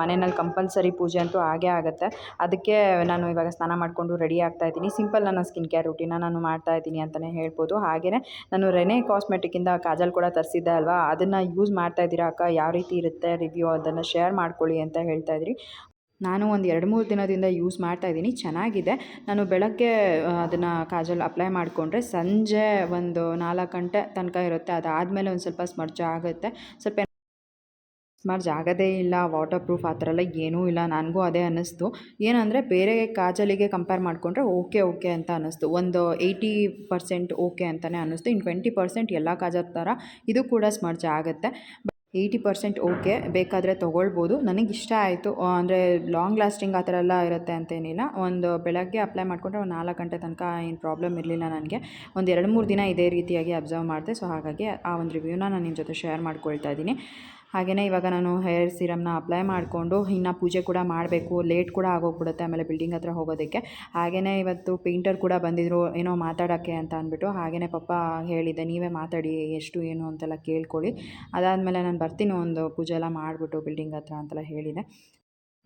ಮನೆಯಲ್ಲಿ ಕಂಪಲ್ಸರಿ ಪೂಜೆ ಅಂತೂ ಆಗೇ ಆಗುತ್ತೆ. ಅದಕ್ಕೆ ನಾನು ಇವಾಗ ಸ್ನಾನ ಮಾಡಿಕೊಂಡು ಮಾಡಿಕೊಂಡು ರೆಡಿ ಆಗ್ತಾ ಇದ್ದೀನಿ. ಸಿಂಪಲ್ ನನ್ನ ಸ್ಕಿನ್ ಕೇರ್ ರುಟೀನ ನಾನು ಮಾಡ್ತಾ ಇದ್ದೀನಿ ಅಂತಲೇ ಹೇಳ್ಬೋದು. ಹಾಗೆಯೇ ನಾನು ರೆನೆ ಕಾಸ್ಮೆಟಿಕ್ಕಿಂದ ಕಾಜಲ್ ಕೂಡ ತರಿಸಿದ್ದೆ ಅಲ್ವಾ? ಅದನ್ನು ಯೂಸ್ ಮಾಡ್ತಾ ಇದ್ದೀರಾ ಅಕ್ಕ? ಯಾವ ರೀತಿ ಇರುತ್ತೆ ರಿವ್ಯೂ ಅದನ್ನು ಶೇರ್ ಮಾಡ್ಕೊಳ್ಳಿ ಅಂತ ಹೇಳ್ತಾ ಇದ್ರಿ. ನಾನು ಒಂದು ಎರಡು ಮೂರು ದಿನದಿಂದ ಯೂಸ್ ಮಾಡ್ತಾ ಇದ್ದೀನಿ. ಚೆನ್ನಾಗಿದೆ. ನಾನು ಬೆಳಗ್ಗೆ ಅದನ್ನು ಕಾಜಲ್ ಅಪ್ಲೈ ಮಾಡಿಕೊಂಡ್ರೆ ಸಂಜೆ ಒಂದು ನಾಲ್ಕು ಗಂಟೆ ತನಕ ಇರುತ್ತೆ. ಅದಾದಮೇಲೆ ಒಂದು ಸ್ವಲ್ಪ ಸ್ಮರ್ಜ ಆಗುತ್ತೆ. ಸ್ವಲ್ಪ ಸ್ಮರ್ಜ್ ಆಗೋದೇ ಇಲ್ಲ ವಾಟರ್ ಪ್ರೂಫ್ ಆ ಥರ ಎಲ್ಲ ಏನೂ ಇಲ್ಲ, ನನಗೂ ಅದೇ ಅನ್ನಿಸ್ತು. ಏನಂದರೆ ಬೇರೆ ಕಾಜಲಿಗೆ ಕಂಪೇರ್ ಮಾಡಿಕೊಂಡ್ರೆ ಓಕೆ ಓಕೆ ಅಂತ ಅನ್ನಿಸ್ತು. ಒಂದು ಏಯ್ಟಿ ಪರ್ಸೆಂಟ್ ಓಕೆ ಅಂತಲೇ ಅನ್ನಿಸ್ತು. ಇನ್ನು ಟ್ವೆಂಟಿ ಪರ್ಸೆಂಟ್ ಎಲ್ಲ ಕಾಜಲ್ ಥರ ಇದು ಕೂಡ ಸ್ಮರ್ಜ್ ಆಗುತ್ತೆ. ಏಯ್ಟಿ ಪರ್ಸೆಂಟ್ ಓಕೆ ಬೇಕಾದರೆ ತೊಗೊಳ್ಬೋದು. ನನಗೆ ಇಷ್ಟ ಆಯಿತು ಅಂದರೆ ಲಾಂಗ್ ಲಾಸ್ಟಿಂಗ್ ಆ ಥರ ಎಲ್ಲ ಇರುತ್ತೆ ಅಂತೇನಿಲ್ಲ. ಒಂದು ಬೆಳಗ್ಗೆ ಅಪ್ಲೈ ಮಾಡಿಕೊಂಡ್ರೆ ಒಂದು ನಾಲ್ಕು ಗಂಟೆ ತನಕ ಏನು ಪ್ರಾಬ್ಲಮ್ ಇರಲಿಲ್ಲ ನನಗೆ. ಒಂದು ಎರಡು ಮೂರು ದಿನ ಇದೇ ರೀತಿಯಾಗಿ ಅಬ್ಸರ್ವ್ ಮಾಡಿದೆ. ಸೊ ಹಾಗಾಗಿ ಆ ಒಂದು ರಿವ್ಯೂನ ನಾನು ನಿಮ್ಮ ಜೊತೆ ಶೇರ್ ಮಾಡ್ಕೊಳ್ತಾ ಇದ್ದೀನಿ. ಹಾಗೆಯೇ ಇವಾಗ ನಾನು ಹೇರ್ ಸಿರಮ್ನ ಅಪ್ಲೈ ಮಾಡಿಕೊಂಡು ಇನ್ನು ಪೂಜೆ ಕೂಡ ಮಾಡಬೇಕು. ಲೇಟ್ ಕೂಡ ಆಗೋಗ್ಬಿಡುತ್ತೆ ಆಮೇಲೆ ಬಿಲ್ಡಿಂಗ್ ಹತ್ರ ಹೋಗೋದಕ್ಕೆ. ಹಾಗೆಯೇ ಇವತ್ತು ಪೇಂಟರ್ ಕೂಡ ಬಂದಿದ್ದರು ಏನೋ ಮಾತಾಡೋಕ್ಕೆ ಅಂತ ಅಂದ್ಬಿಟ್ಟು. ಹಾಗೆಯೇ ಪಪ್ಪ ಹೇಳಿದ್ದೆ, ನೀವೇ ಮಾತಾಡಿ, ಎಷ್ಟು, ಏನು ಅಂತೆಲ್ಲ ಕೇಳ್ಕೊಳ್ಳಿ. ಅದಾದಮೇಲೆ ನಾನು ಬರ್ತೀನಿ ಒಂದು ಪೂಜೆ ಎಲ್ಲ ಮಾಡಿಬಿಟ್ಟು ಬಿಲ್ಡಿಂಗ್ ಹತ್ರ ಅಂತೆಲ್ಲ ಹೇಳಿದೆ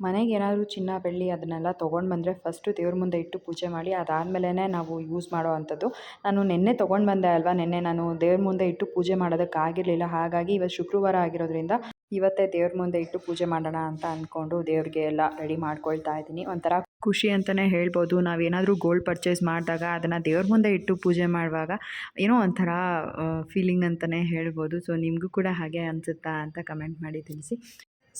ಮನೆಗೆ ಏನಾದರೂ ಚಿನ್ನ, ಬೆಳ್ಳಿ ಅದನ್ನೆಲ್ಲ ತೊಗೊಂಡು ಬಂದರೆ ಫಸ್ಟು ದೇವ್ರ ಮುಂದೆ ಇಟ್ಟು ಪೂಜೆ ಮಾಡಿ ಅದಾದಮೇಲೆ ನಾವು ಯೂಸ್ ಮಾಡೋ ಅಂಥದ್ದು. ನಾನು ನಿನ್ನೆ ತೊಗೊಂಡು ಬಂದೆ ಅಲ್ವಾ? ನಿನ್ನೆ ನಾನು ದೇವ್ರ ಮುಂದೆ ಇಟ್ಟು ಪೂಜೆ ಮಾಡೋದಕ್ಕಾಗಿರಲಿಲ್ಲ ಹಾಗಾಗಿ ಇವತ್ತು ಶುಕ್ರವಾರ ಆಗಿರೋದ್ರಿಂದ ಇವತ್ತೇ ದೇವ್ರ ಮುಂದೆ ಇಟ್ಟು ಪೂಜೆ ಮಾಡೋಣ ಅಂತ ಅಂದ್ಕೊಂಡು ದೇವ್ರಿಗೆ ಎಲ್ಲ ರೆಡಿ ಮಾಡ್ಕೊಳ್ತಾ ಇದ್ದೀನಿ. ಒಂಥರ ಖುಷಿ ಅಂತಲೇ ಹೇಳ್ಬೋದು. ನಾವೇನಾದರೂ ಗೋಲ್ಡ್ ಪರ್ಚೇಸ್ ಮಾಡಿದಾಗ ಅದನ್ನು ದೇವ್ರ ಮುಂದೆ ಇಟ್ಟು ಪೂಜೆ ಮಾಡುವಾಗ ಏನೋ ಒಂಥರ ಫೀಲಿಂಗ್ ಅಂತಲೇ ಹೇಳ್ಬೋದು. ಸೊ ನಿಮಗೂ ಕೂಡ ಹಾಗೆ ಅನಿಸುತ್ತಾ ಅಂತ ಕಮೆಂಟ್ ಮಾಡಿ ತಿಳಿಸಿ.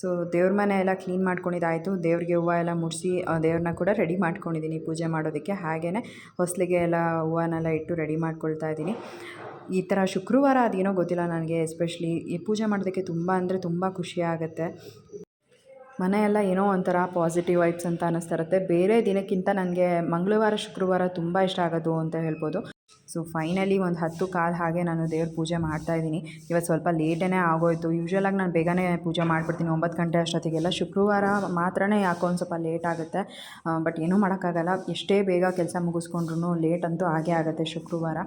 ಸೊ ದೇವ್ರ ಮನೆ ಎಲ್ಲ ಕ್ಲೀನ್ ಮಾಡ್ಕೊಂಡಿದ್ದಾಯಿತು. ದೇವ್ರಿಗೆ ಹೂವು ಎಲ್ಲ ಮುಡಿಸಿ ದೇವ್ರನ್ನ ಕೂಡ ರೆಡಿ ಮಾಡ್ಕೊಂಡಿದ್ದೀನಿ ಪೂಜೆ ಮಾಡೋದಕ್ಕೆ. ಹಾಗೆಯೇ ಹೊಸಲಿಗೆ ಎಲ್ಲ ಹೂವನ್ನೆಲ್ಲ ಇಟ್ಟು ರೆಡಿ ಮಾಡ್ಕೊಳ್ತಾ ಇದ್ದೀನಿ. ಈ ಥರ ಶುಕ್ರವಾರ ಅದೇನೋ ಗೊತ್ತಿಲ್ಲ ನನಗೆ ಎಸ್ಪೆಷಲಿ ಈ ಪೂಜೆ ಮಾಡೋದಕ್ಕೆ ತುಂಬ ಅಂದರೆ ತುಂಬ ಖುಷಿ ಆಗುತ್ತೆ. ಮನೆಯೆಲ್ಲ ಏನೋ ಒಂಥರ ಪಾಸಿಟಿವ್ ವೈಬ್ಸ್ ಅಂತ ಅನ್ನಿಸ್ತಾ ಇರುತ್ತೆ. ಬೇರೆ ದಿನಕ್ಕಿಂತ ನನಗೆ ಮಂಗಳವಾರ, ಶುಕ್ರವಾರ ತುಂಬ ಇಷ್ಟ ಆಗೋದು ಅಂತ ಹೇಳ್ಬೋದು. ಸೊ ಫೈನಲಿ ಒಂದು ಹತ್ತು ಕಾಲು ಹಾಗೆ ನಾನು ದೇವ್ರ ಪೂಜೆ ಮಾಡ್ತಾ ಇದ್ದೀನಿ. ಇವತ್ತು ಸ್ವಲ್ಪ ಲೇಟೇ ಆಗೋಯಿತು. ಯೂಶ್ವಲಾಗಿ ನಾನು ಬೇಗನೆ ಪೂಜೆ ಮಾಡಿಬಿಡ್ತೀನಿ. ಒಂಬತ್ತು ಗಂಟೆ ಅಷ್ಟೊತ್ತಿಗೆಲ್ಲ. ಶುಕ್ರವಾರ ಮಾತ್ರನೇ ಯಾಕೋ ಒಂದು ಸ್ವಲ್ಪ ಲೇಟ್ ಆಗುತ್ತೆ. ಬಟ್ ಏನೂ ಮಾಡೋಕ್ಕಾಗಲ್ಲ. ಎಷ್ಟೇ ಬೇಗ ಕೆಲಸ ಮುಗಿಸ್ಕೊಂಡ್ರು ಲೇಟ್ ಅಂತೂ ಆಗೇ ಆಗುತ್ತೆ ಶುಕ್ರವಾರ.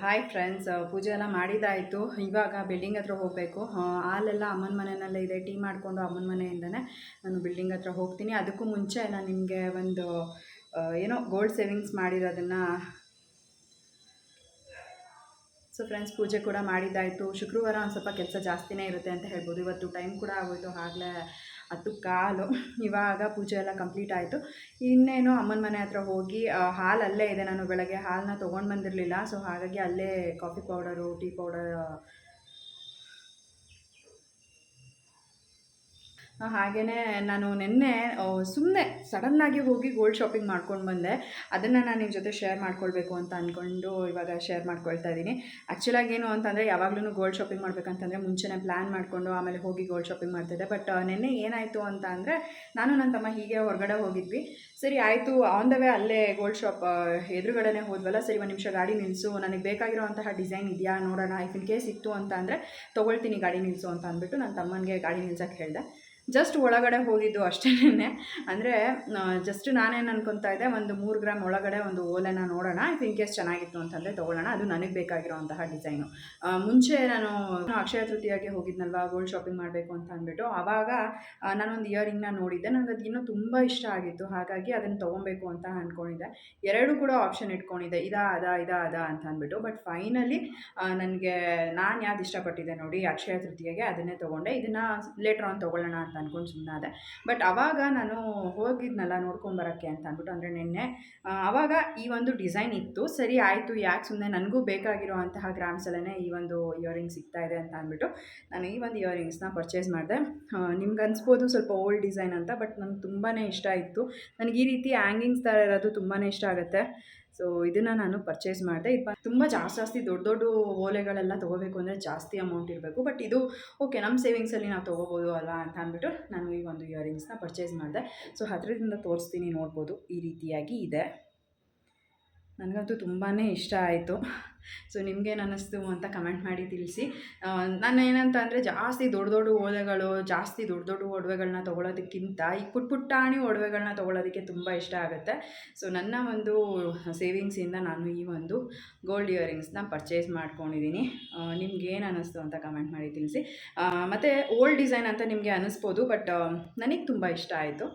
ಹಾಯ್ ಫ್ರೆಂಡ್ಸ್ ಪೂಜೆ ಎಲ್ಲ ಮಾಡಿದ್ದಾಯಿತು ಇವಾಗ ಬಿಲ್ಡಿಂಗ್ ಹತ್ರ ಹೋಗಬೇಕು. ಹಾಲೆಲ್ಲ ಅಮ್ಮನ ಮನೆಯಲ್ಲೇ ಇದೆ. ಟೀ ಮಾಡಿಕೊಂಡು ಅಮ್ಮನ ಮನೆಯಿಂದನೇ ನಾನು ಬಿಲ್ಡಿಂಗ್ ಹತ್ರ ಹೋಗ್ತೀನಿ. ಅದಕ್ಕೂ ಮುಂಚೆ ನಾನು ನಿಮಗೆ ಒಂದು ಏನೋ ಗೋಲ್ಡ್ ಸೇವಿಂಗ್ಸ್ ಮಾಡಿರೋದನ್ನು. ಸೊ ಫ್ರೆಂಡ್ಸ್ ಪೂಜೆ ಕೂಡ ಮಾಡಿದ್ದಾಯಿತು ಶುಕ್ರವಾರ ಒಂದು ಸ್ವಲ್ಪ ಕೆಲಸ ಜಾಸ್ತಿನೇ ಇರುತ್ತೆ ಅಂತ ಹೇಳ್ಬೋದು. ಇವತ್ತು ಟೈಮ್ ಕೂಡ ಆಗೋಯ್ತು. ಆಗಲೇ ಹತ್ತು ಕಾಲು. ಇವಾಗ ಪೂಜೆ ಎಲ್ಲ ಕಂಪ್ಲೀಟ್ ಆಯಿತು. ಇನ್ನೇನು ಅಮ್ಮನ ಮನೆ ಹತ್ರ ಹೋಗಿ ಹಾಲು ಅಲ್ಲೇ ಇದೆ ನಾನು ಬೆಳಗ್ಗೆ. ಹಾಲನ್ನ ತೊಗೊಂಡು ಬಂದಿರಲಿಲ್ಲ. ಸೊ ಹಾಗಾಗಿ ಅಲ್ಲೇ ಕಾಫಿ ಪೌಡರು ಟೀ ಪೌಡರ್ ಹಾಗೆಯೇ ನಾನು ನಿನ್ನೆ ಸುಮ್ಮನೆ ಸಡನ್ನಾಗಿ ಹೋಗಿ ಗೋಲ್ಡ್ ಶಾಪಿಂಗ್ ಮಾಡ್ಕೊಂಡು ಬಂದೆ. ಅದನ್ನು ನಾನು ನಿಮ್ಮ ಜೊತೆ ಶೇರ್ ಮಾಡ್ಕೊಳ್ಬೇಕು ಅಂತ ಅಂದ್ಕೊಂಡು ಇವಾಗ ಶೇರ್ ಮಾಡ್ಕೊಳ್ತಾ ಇದ್ದೀನಿ. ಆ್ಯಕ್ಚುಲಾಗಿ ಏನು ಅಂತಂದರೆ ಯಾವಾಗಲೂ ಗೋಲ್ಡ್ ಶಾಪಿಂಗ್ ಮಾಡಬೇಕಂತಂದರೆ ಮುಂಚೆನೇ ಪ್ಲ್ಯಾನ್ ಮಾಡಿಕೊಂಡು ಆಮೇಲೆ ಹೋಗಿ ಗೋಲ್ಡ್ ಶಾಪಿಂಗ್ ಮಾಡ್ತಿದ್ದೆ ಬಟ್ ನಿನ್ನೆ ಏನಾಯಿತು ಅಂತ ಅಂದರೆ ನಾನು ನನ್ನ ತಮ್ಮ ಹೀಗೆ ಹೊರಗಡೆ ಹೋಗಿದ್ವಿ. ಸರಿ, ಆಯಿತು ಆನ್ ದ ವೇ ಅಲ್ಲೇ ಗೋಲ್ಡ್ ಶಾಪ್ ಎದುರುಗಡೆನೇ ಹೋದ್ವಲ್ಲ, ಸರಿ ಒಂದು ನಿಮಿಷ ಗಾಡಿ ನಿಲ್ಲಿಸು ನನಗೆ ಬೇಕಾಗಿರುವಂತಹ ಡಿಸೈನ್ ಇದೆಯಾ ನೋಡೋಣ ಇಫ್ ಇನ್ ಕೇಸ್ ಇತ್ತು ಅಂತ ಅಂದರೆ ತೊಗೊಳ್ತೀನಿ ಗಾಡಿ ನಿಲ್ಲಿಸು ಅಂತ ಅಂದ್ಬಿಟ್ಟು ನನ್ನ ತಮ್ಮನಿಗೆ ಗಾಡಿ ನಿಲ್ಸೋಕ್ಕೆ ಹೇಳಿದೆ. ಜಸ್ಟ್ ಒಳಗಡೆ ಹೋಗಿದ್ದು ಅಷ್ಟೇನೆ. ಅಂದರೆ ಜಸ್ಟ್ ನಾನೇನು ಅನ್ಕೊತಾ ಇದ್ದೆ, ಒಂದು ಮೂರು ಗ್ರಾಮ್ ಒಳಗಡೆ ಒಂದು ಓಲೆನ ನೋಡೋಣ ಇಫ್ ಇನ್ ಕೇಸ್ ಚೆನ್ನಾಗಿತ್ತು ಅಂತಂದರೆ ತೊಗೊಳ್ಳೋಣ, ಅದು ನನಗೆ ಬೇಕಾಗಿರುವಂತಹ ಡಿಸೈನು ಮುಂಚೆ ನಾನು ಅಕ್ಷಯ ತೃತೀಯಾಗೆ ಹೋಗಿದ್ನಲ್ವ ಗೋಲ್ಡ್ ಶಾಪಿಂಗ್ ಮಾಡಬೇಕು ಅಂತ ಅಂದ್ಬಿಟ್ಟು, ಆವಾಗ ನಾನೊಂದು ಇಯರಿಂಗ್ನ ನೋಡಿದ್ದೆ ನನಗೆ ಅದು ಇನ್ನೂ ತುಂಬ ಇಷ್ಟ ಆಗಿತ್ತು, ಹಾಗಾಗಿ ಅದನ್ನು ತೊಗೊಬೇಕು ಅಂತ ಅಂದ್ಕೊಂಡಿದ್ದೆ ಎರಡು ಕೂಡ ಆಪ್ಷನ್ ಇಟ್ಕೊಂಡಿದ್ದೆ, ಇದಾ, ಅದ ಇದಾ, ಅದ ಅಂತ ಅಂದ್ಬಿಟ್ಟು ಬಟ್ ಫೈನಲಿ ನನಗೆ, ನಾನು ಯಾವ್ದು ಇಷ್ಟಪಟ್ಟಿದ್ದೆ ನೋಡಿ, ಅಕ್ಷಯ ತೃತೀಯಗೆ ಅದನ್ನೇ ತೊಗೊಂಡೆ, ಇದನ್ನು ಲೇಟ್ರ್ ಆನ್ ತೊಗೊಳ್ಳೋಣ ಅಂತ ಅಂದ್ಕೊಂಡು ಸುಮ್ಮನಾದೆ ಬಟ್ ಆವಾಗ ನಾನು ಹೋಗಿದ್ನಲ್ಲ ನೋಡ್ಕೊಂಬರೋಕ್ಕೆ ಅಂತ ಅಂದ್ಬಿಟ್ಟು ಅಂದರೆ ನಿನ್ನೆ ಆವಾಗ ಈ ಒಂದು ಡಿಸೈನ್ ಇತ್ತು. ಸರಿ ಆಯಿತು, ಯಾಕೆ ಸುಮ್ಮನೆ ನನಗೂ ಬೇಕಾಗಿರುವಂತಹ ಗ್ರಾಮ್ಸಲ್ಲೇ ಈ ಒಂದು ಇಯರಿಂಗ್ಸ್ ಸಿಗ್ತಾ ಇದೆ ಅಂತ ಅಂದ್ಬಿಟ್ಟು ನಾನು ಈ ಒಂದು ಇಯರಿಂಗ್ಸ್ನ ಪರ್ಚೇಸ್ ಮಾಡಿದೆ. ನಿಮ್ಗೆ ಅನಿಸ್ಬೋದು ಸ್ವಲ್ಪ ಓಲ್ಡ್ ಡಿಸೈನ್ ಅಂತ ಬಟ್ ನಂಗೆ ತುಂಬಾ ಇಷ್ಟ ಇತ್ತು. ನನಗೆ ಈ ರೀತಿ ಹ್ಯಾಂಗಿಂಗ್ಸ್ ಥರ ಇರೋದು ತುಂಬಾ ಇಷ್ಟ ಆಗುತ್ತೆ. ಸೊ ಇದನ್ನು ನಾನು ಪರ್ಚೇಸ್ ಮಾಡಿದೆ. ಇದು ತುಂಬ ಜಾಸ್ತಿ ಜಾಸ್ತಿ ದೊಡ್ಡ ದೊಡ್ಡ ಓಲೆಗಳೆಲ್ಲ ತೊಗೋಬೇಕು ಅಂದರೆ ಜಾಸ್ತಿ ಅಮೌಂಟ್ ಇರಬೇಕು. ಬಟ್ ಇದು ಓಕೆ ನಮ್ಮ ಸೇವಿಂಗ್ಸಲ್ಲಿ ನಾವು ತೊಗೋಬೋದು ಅಲ್ಲ ಅಂತ ಅಂದ್ಬಿಟ್ಟು ನಾನು ಈ ಒಂದು ಇಯರಿಂಗ್ಸ್ನ ಪರ್ಚೇಸ್ ಮಾಡಿದೆ. ಸೊ ಹತ್ತಿರದಿಂದ ತೋರಿಸ್ತೀನಿ ನೋಡ್ಬೋದು. ಈ ರೀತಿಯಾಗಿ ಇದೆ. ನನಗಂತೂ ತುಂಬಾ ಇಷ್ಟ ಆಯಿತು. ಸೊ ನಿಮ್ಗೇನು ಅನ್ನಿಸ್ತು ಅಂತ ಕಮೆಂಟ್ ಮಾಡಿ ತಿಳಿಸಿ. ನಾನು ಏನಂತ ಅಂದರೆ ಜಾಸ್ತಿ ದೊಡ್ಡ ದೊಡ್ಡ ಓಲೆಗಳು, ಜಾಸ್ತಿ ದೊಡ್ಡ ದೊಡ್ಡ ಒಡವೆಗಳನ್ನ ತೊಗೊಳೋದಕ್ಕಿಂತ ಈ ಪುಟ್ ಪುಟ್ಟಾಣಿ ಒಡವೆಗಳನ್ನ ತೊಗೊಳೋದಕ್ಕೆ ತುಂಬ ಇಷ್ಟ ಆಗುತ್ತೆ. ಸೊ ನನ್ನ ಒಂದು ಸೇವಿಂಗ್ಸಿಂದ ನಾನು ಈ ಒಂದು ಗೋಲ್ಡ್ ಇಯರಿಂಗ್ಸ್ನ ಪರ್ಚೇಸ್ ಮಾಡ್ಕೊಂಡಿದ್ದೀನಿ. ನಿಮ್ಗೇನು ಅನ್ನಿಸ್ತು ಅಂತ ಕಮೆಂಟ್ ಮಾಡಿ ತಿಳಿಸಿ. ಮತ್ತು ಓಲ್ಡ್ ಡಿಸೈನ್ ಅಂತ ನಿಮಗೆ ಅನ್ನಿಸ್ಬೋದು ಬಟ್ ನನಗೆ ತುಂಬ ಇಷ್ಟ ಆಯಿತು.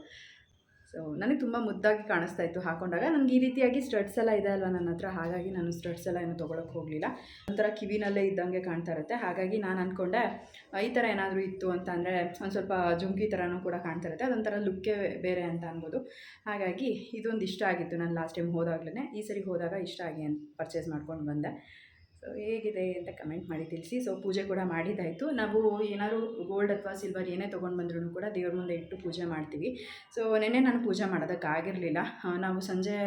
ಸೊ ನನಗೆ ತುಂಬ ಮುದ್ದಾಗಿ ಕಾಣಿಸ್ತಾ ಇತ್ತು ಹಾಕೊಂಡಾಗ. ನನಗೆ ಈ ರೀತಿಯಾಗಿ ಸ್ಟಡ್ಸ್ ಎಲ್ಲ ಇದೆ ಅಲ್ವಾ ನನ್ನ ಹತ್ರ? ಹಾಗಾಗಿ ನಾನು ಸ್ಟಡ್ಸ್ ಎಲ್ಲ ಏನು ತೊಗೊಳಕ್ಕೆ ಹೋಗಲಿಲ್ಲ. ಒಂಥರ ಕಿವಿನಲ್ಲೇ ಇದ್ದಂಗೆ ಕಾಣ್ತಾ ಇರುತ್ತೆ. ಹಾಗಾಗಿ ನಾನು ಅಂದ್ಕೊಂಡೆ ಈ ಥರ ಏನಾದರೂ ಇತ್ತು ಅಂತ ಅಂದರೆ ಒಂದು ಸ್ವಲ್ಪ ಜುಂಕಿ ಥರನೂ ಕೂಡ ಕಾಣ್ತಾ ಇರುತ್ತೆ. ಅದೊಂಥರ ಲುಕ್ಕೇ ಬೇರೆ ಅಂತ ಅನ್ಬೋದು. ಹಾಗಾಗಿ ಇದೊಂದು ಇಷ್ಟ ಆಗಿತ್ತು ನಾನು ಲಾಸ್ಟ್ ಟೈಮ್ ಹೋದಾಗ್ಲೇ ಈ ಸರಿ ಹೋದಾಗ ಇಷ್ಟ ಆಗಿ ಪರ್ಚೇಸ್ ಮಾಡ್ಕೊಂಡು ಬಂದೆ. ಹೇಗಿದೆ ಅಂತ ಕಮೆಂಟ್ ಮಾಡಿ ತಿಳಿಸಿ. ಸೊ ಪೂಜೆ ಕೂಡ ಮಾಡಿದ್ದಾಯಿತು. ನಾವು ಏನಾದರೂ ಗೋಲ್ಡ್ ಅಥವಾ ಸಿಲ್ವರ್ ಏನೇ ತೊಗೊಂಡು ಬಂದ್ರೂ ಕೂಡ ದೇವ್ರ ಮುಂದೆ ಇಟ್ಟು ಪೂಜೆ ಮಾಡ್ತೀವಿ. ಸೊ ನೆನ್ನೆ ನಾನು ಪೂಜೆ ಮಾಡೋದಕ್ಕಾಗಿರಲಿಲ್ಲ. ನಾವು ಸಂಜೆ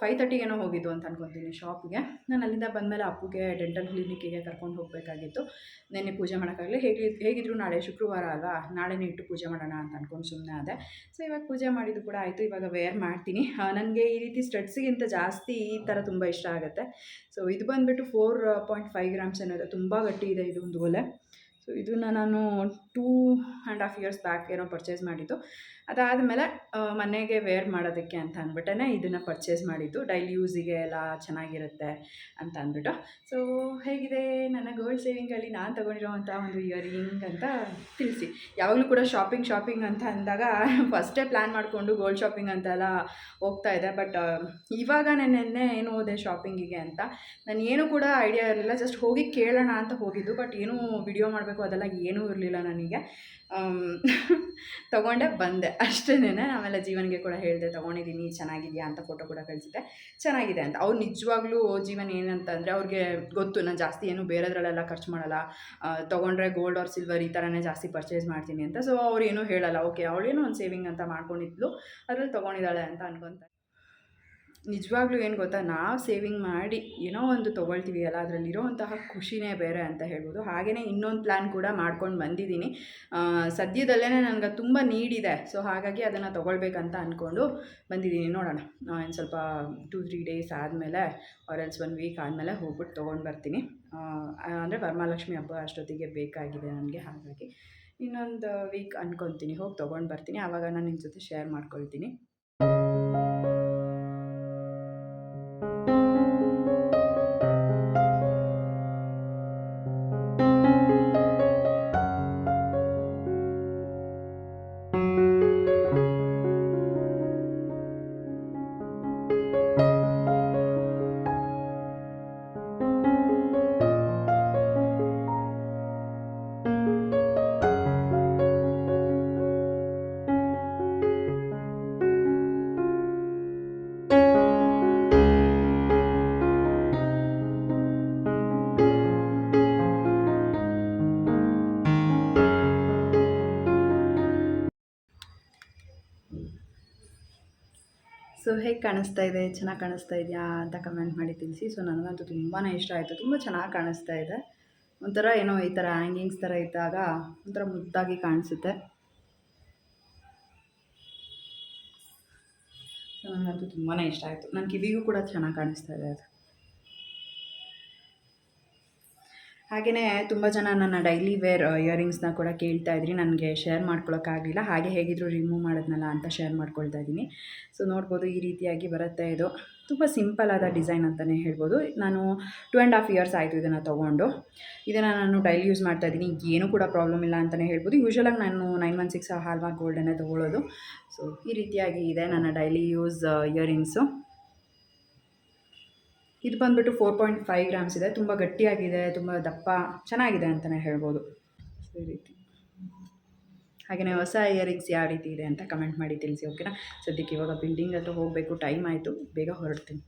ಫೈವ್ ತರ್ಟಿಗೇನೋ ಹೋಗಿದ್ದು ಅಂತ ಅನ್ಕೊತೀನಿ ಶಾಪಿಗೆ. ನಾನು ಅಲ್ಲಿಂದ ಬಂದಮೇಲೆ ಅಪ್ಪುಗೆ, ಡೆಂಟಲ್ ಕ್ಲಿನಿಕ್ಕಿಗೆ ಕರ್ಕೊಂಡು ಹೋಗಬೇಕಾಗಿತ್ತು. ನೆನ್ನೆ ಪೂಜೆ ಮಾಡೋಕ್ಕಾಗಲಿ ಹೇಗೆ ಹೇಗಿದ್ರು ನಾಳೆ ಶುಕ್ರವಾರ ಅಲ್ಲ ನಾಳೆನೇ ಇಟ್ಟು ಪೂಜೆ ಮಾಡೋಣ ಅಂತ ಅಂದ್ಕೊಂಡು ಸುಮ್ಮನೆ ಅದೇ ಸೊ ಇವಾಗ ಪೂಜೆ ಮಾಡಿದ್ದು ಕೂಡ ಆಯಿತು. ಇವಾಗ ವೇರ್ ಮಾಡ್ತೀನಿ. ನನಗೆ ಈ ರೀತಿ ಸ್ಟಡ್ಸಿಗಿಂತ ಜಾಸ್ತಿ ಈ ಥರ ತುಂಬ ಇಷ್ಟ ಆಗುತ್ತೆ. ಸೊ ಇದು ಬಂದುಬಿಟ್ಟು ಫೋರ್ ಪಾಯಿಂಟ್ ಫೈವ್ ಗ್ರಾಮ್ಸ್ ಅನ್ನೋದು. ತುಂಬ ಗಟ್ಟಿ ಇದೆ ಇದೊಂದು ಒಲೆ. ಸೊ ಇದನ್ನು ನಾನು two and half years back ಏನೋ ಪರ್ಚೇಸ್ ಮಾಡಿದ್ದು. ಅದಾದಮೇಲೆ ಮನೆಗೆ ವೇರ್ ಮಾಡೋದಕ್ಕೆ ಅಂತ ಅಂದ್ಬಿಟ್ಟೇ ಇದನ್ನು ಪರ್ಚೇಸ್ ಮಾಡಿದ್ದು. ಡೈಲಿ ಯೂಸಿಗೆ ಎಲ್ಲ ಚೆನ್ನಾಗಿರುತ್ತೆ ಅಂತ ಅಂದ್ಬಿಟ್ಟು. ಸೊ ಹೇಗಿದೆ? ನನ್ನ ಗೋಲ್ಡ್ ಸೇವಿಂಗಲ್ಲಿ ನಾನು ತೊಗೊಂಡಿರೋವಂಥ ಒಂದು ಇಯರಿಂಗ್ ಅಂತ ತಿಳಿಸಿ. ಯಾವಾಗಲೂ ಕೂಡ ಶಾಪಿಂಗ್ ಶಾಪಿಂಗ್ ಅಂತ ಅಂದಾಗ ಫಸ್ಟೇ ಪ್ಲ್ಯಾನ್ ಮಾಡಿಕೊಂಡು ಗೋಲ್ಡ್ ಶಾಪಿಂಗ್ ಅಂತೆಲ್ಲ ಹೋಗ್ತಾ ಇದೆ. ಬಟ್ ಇವಾಗ ನಾನು ನೆನ್ನೆ ಏನು ಹೋದೆ ಶಾಪಿಂಗಿಗೆ ಅಂತ, ನಾನು ಏನು ಕೂಡ ಐಡಿಯಾ ಇರಲಿಲ್ಲ. ಜಸ್ಟ್ ಹೋಗಿ ಕೇಳೋಣ ಅಂತ ಹೋಗಿದ್ದು. ಬಟ್ ಏನೂ ವಿಡಿಯೋ ಮಾಡಬೇಕು ಅದೆಲ್ಲ ಏನೂ ಇರಲಿಲ್ಲ ನನಗೆ. [LAUGHS] ತೊಗೊಂಡೆ, ಬಂದೆ. ಅಷ್ಟೇ ಆಮೇಲೆ ಜೀವನಿಗೆ ಕೂಡ ಹೇಳಿದೆ, ತೊಗೊಂಡಿದ್ದೀನಿ, ಚೆನ್ನಾಗಿದೆಯಾ ಅಂತ ಫೋಟೋ ಕೂಡ ಕಳಿಸಿದ್ದೆ. ಚೆನ್ನಾಗಿದೆ ಅಂತ. ಅವ್ರು ನಿಜವಾಗ್ಲೂ ಜೀವನ ಏನಂತಂದರೆ ಅವ್ರಿಗೆ ಗೊತ್ತು, ನಾನು ಜಾಸ್ತಿ ಏನು ಬೇರೆದ್ರಲ್ಲೆಲ್ಲ ಖರ್ಚು ಮಾಡಲ್ಲ. ತೊಗೊಂಡ್ರೆ ಗೋಲ್ಡ್ ಆರ್ ಸಿಲ್ವರ್ ಈ ಥರನೇ ಜಾಸ್ತಿ ಪರ್ಚೇಸ್ ಮಾಡ್ತೀನಿ ಅಂತ. ಸೊ ಅವ್ರು ಏನೂ ಹೇಳಲ್ಲ. ಓಕೆ ಅವಳೇನೋ ಒಂದು ಸೇವಿಂಗ್ ಅಂತ ಮಾಡ್ಕೊಂಡಿದ್ಲು. ಅದ್ರಲ್ಲಿ ತೊಗೊಂಡಿದ್ದಾಳೆ ಅಂತ ಅನ್ಕೊತಾರೆ. ನಿಜವಾಗ್ಲೂ ಏನು ಗೊತ್ತಾ? ನಾವು ಸೇವಿಂಗ್ ಮಾಡಿ ಏನೋ ಒಂದು ತೊಗೊಳ್ತೀವಿ ಅಲ್ಲ ಅದರಲ್ಲಿರೋವಂತಹ ಖುಷಿನೇ ಬೇರೆ ಅಂತ ಹೇಳ್ಬೋದು. ಹಾಗೆಯೇ ಇನ್ನೊಂದು ಪ್ಲ್ಯಾನ್ ಕೂಡ ಮಾಡ್ಕೊಂಡು ಬಂದಿದ್ದೀನಿ. ಸದ್ಯದಲ್ಲೇ ನನಗೆ ತುಂಬ ನೀಡಿದೆ ಸೊ ಹಾಗಾಗಿ ಅದನ್ನು ತೊಗೊಳ್ಬೇಕಂತ ಅಂದ್ಕೊಂಡು ಬಂದಿದ್ದೀನಿ. ನೋಡೋಣ. ಇನ್ನು ಸ್ವಲ್ಪ ಟೂ ತ್ರೀ ಡೇಸ್ ಆದಮೇಲೆ ಎಲ್ಸ್ ಒನ್ ವೀಕ್ ಆದಮೇಲೆ ಹೋಗ್ಬಿಟ್ಟು ತೊಗೊಂಡು ಬರ್ತೀನಿ. ಅಂದರೆ ವರಮಹಾಲಕ್ಷ್ಮಿ ಹಬ್ಬ ಅಷ್ಟೊತ್ತಿಗೆ ಬೇಕಾಗಿದೆ ನನಗೆ, ಹಾಗಾಗಿ ಇನ್ನೊಂದು ವೀಕ್ ಅಂದ್ಕೊತೀನಿ ಹೋಗಿ ತೊಗೊಂಡು ಬರ್ತೀನಿ. ಆವಾಗ ನಾನು ನಿಮ್ಮ ಜೊತೆ ಶೇರ್ ಮಾಡ್ಕೊಳ್ತೀನಿ. ಸೊ ಹೇಗೆ ಕಾಣಿಸ್ತಾ ಇದೆ? ಚೆನ್ನಾಗಿ ಕಾಣಿಸ್ತಾ ಇದೆಯಾ ಅಂತ ಕಮೆಂಟ್ ಮಾಡಿ ತಿಳಿಸಿ. ಸೊ ನನಗಂತೂ ತುಂಬಾ ಇಷ್ಟ ಆಯಿತು. ತುಂಬ ಚೆನ್ನಾಗಿ ಕಾಣಿಸ್ತಾ ಇದೆ. ಒಂಥರ ಏನೋ ಈ ಥರ ಹ್ಯಾಂಗಿಂಗ್ಸ್ ಥರ ಇದ್ದಾಗ ಒಂಥರ ಮುದ್ದಾಗಿ ಕಾಣಿಸುತ್ತೆ. ಸೊ ನನಗಂತೂ ತುಂಬಾ ಇಷ್ಟ ಆಯಿತು. ನನ್ನ ಕಿವಿಗೂ ಕೂಡ ಚೆನ್ನಾಗಿ ಕಾಣಿಸ್ತಾ ಇದೆ ಅದು. ಹಾಗೆಯೇ ತುಂಬ ಜನ ನನ್ನ ಡೈಲಿ ವೇರ್ ಇಯರಿಂಗ್ಸ್ನ ಕೂಡ ಕೇಳ್ತಾ ಇದ್ರಿ. ನನಗೆ ಶೇರ್ ಮಾಡ್ಕೊಳೋಕ್ಕಾಗಲಿಲ್ಲ. ಹಾಗೆ ಹೇಗಿದ್ರು ರಿಮೂವ್ ಮಾಡಿದ್ನಲ್ಲ ಅಂತ ಶೇರ್ ಮಾಡ್ಕೊಳ್ತಾ ಇದ್ದೀನಿ. ಸೊ ನೋಡ್ಬೋದು ಈ ರೀತಿಯಾಗಿ ಬರುತ್ತೆ ಇದು. ತುಂಬ ಸಿಂಪಲ್ ಆದ ಡಿಸೈನ್ ಅಂತಲೇ ಹೇಳ್ಬೋದು. ನಾನು ಟು ಆ್ಯಂಡ್ ಹಾಫ್ ಇಯರ್ಸ್ ಆಯಿತು ಇದನ್ನು ತೊಗೊಂಡು. ಇದನ್ನು ನಾನು ಡೈಲಿ ಯೂಸ್ ಮಾಡ್ತಾ ಇದ್ದೀನಿ. ಏನೂ ಕೂಡ ಪ್ರಾಬ್ಲಮ್ ಇಲ್ಲ ಅಂತಲೇ ಹೇಳ್ಬೋದು. ಯೂಶ್ವಲಾಗಿ ನಾನು ನೈನ್ ಒನ್ ಸಿಕ್ಸ್ ಹಾಲ್ಮಾರ್ಕ್ ಗೋಲ್ಡನ್ನೇ ತೊಗೊಳ್ಳೋದು ಸೊ ಈ ರೀತಿಯಾಗಿ ಇದೆ ನನ್ನ ಡೈಲಿ ಯೂಸ್ ಇಯರಿಂಗ್ಸು ಇದು ಬಂದುಬಿಟ್ಟು ಫೋರ್ ಪಾಯಿಂಟ್ ಫೈವ್ ಗ್ರಾಮ್ಸ್ ಇದೆ. ತುಂಬ ಗಟ್ಟಿಯಾಗಿದೆ, ತುಂಬ ದಪ್ಪ, ಚೆನ್ನಾಗಿದೆ ಅಂತಲೇ ಹೇಳ್ಬೋದು. ಈ ರೀತಿ ಹಾಗೆಯೇ ಹೊಸ ಇಯರಿಂಗ್ಸ್ ಯಾವ ರೀತಿ ಇದೆ ಅಂತ ಕಮೆಂಟ್ ಮಾಡಿ ತಿಳಿಸಿ ಓಕೆನಾ ಸದ್ಯಕ್ಕೆ ಇವಾಗ ಬಿಲ್ಡಿಂಗ್ ಹತ್ರ ಹೋಗಬೇಕು ಟೈಮ್ ಆಯಿತು. ಬೇಗ ಹೊರಡ್ತೀನಿ.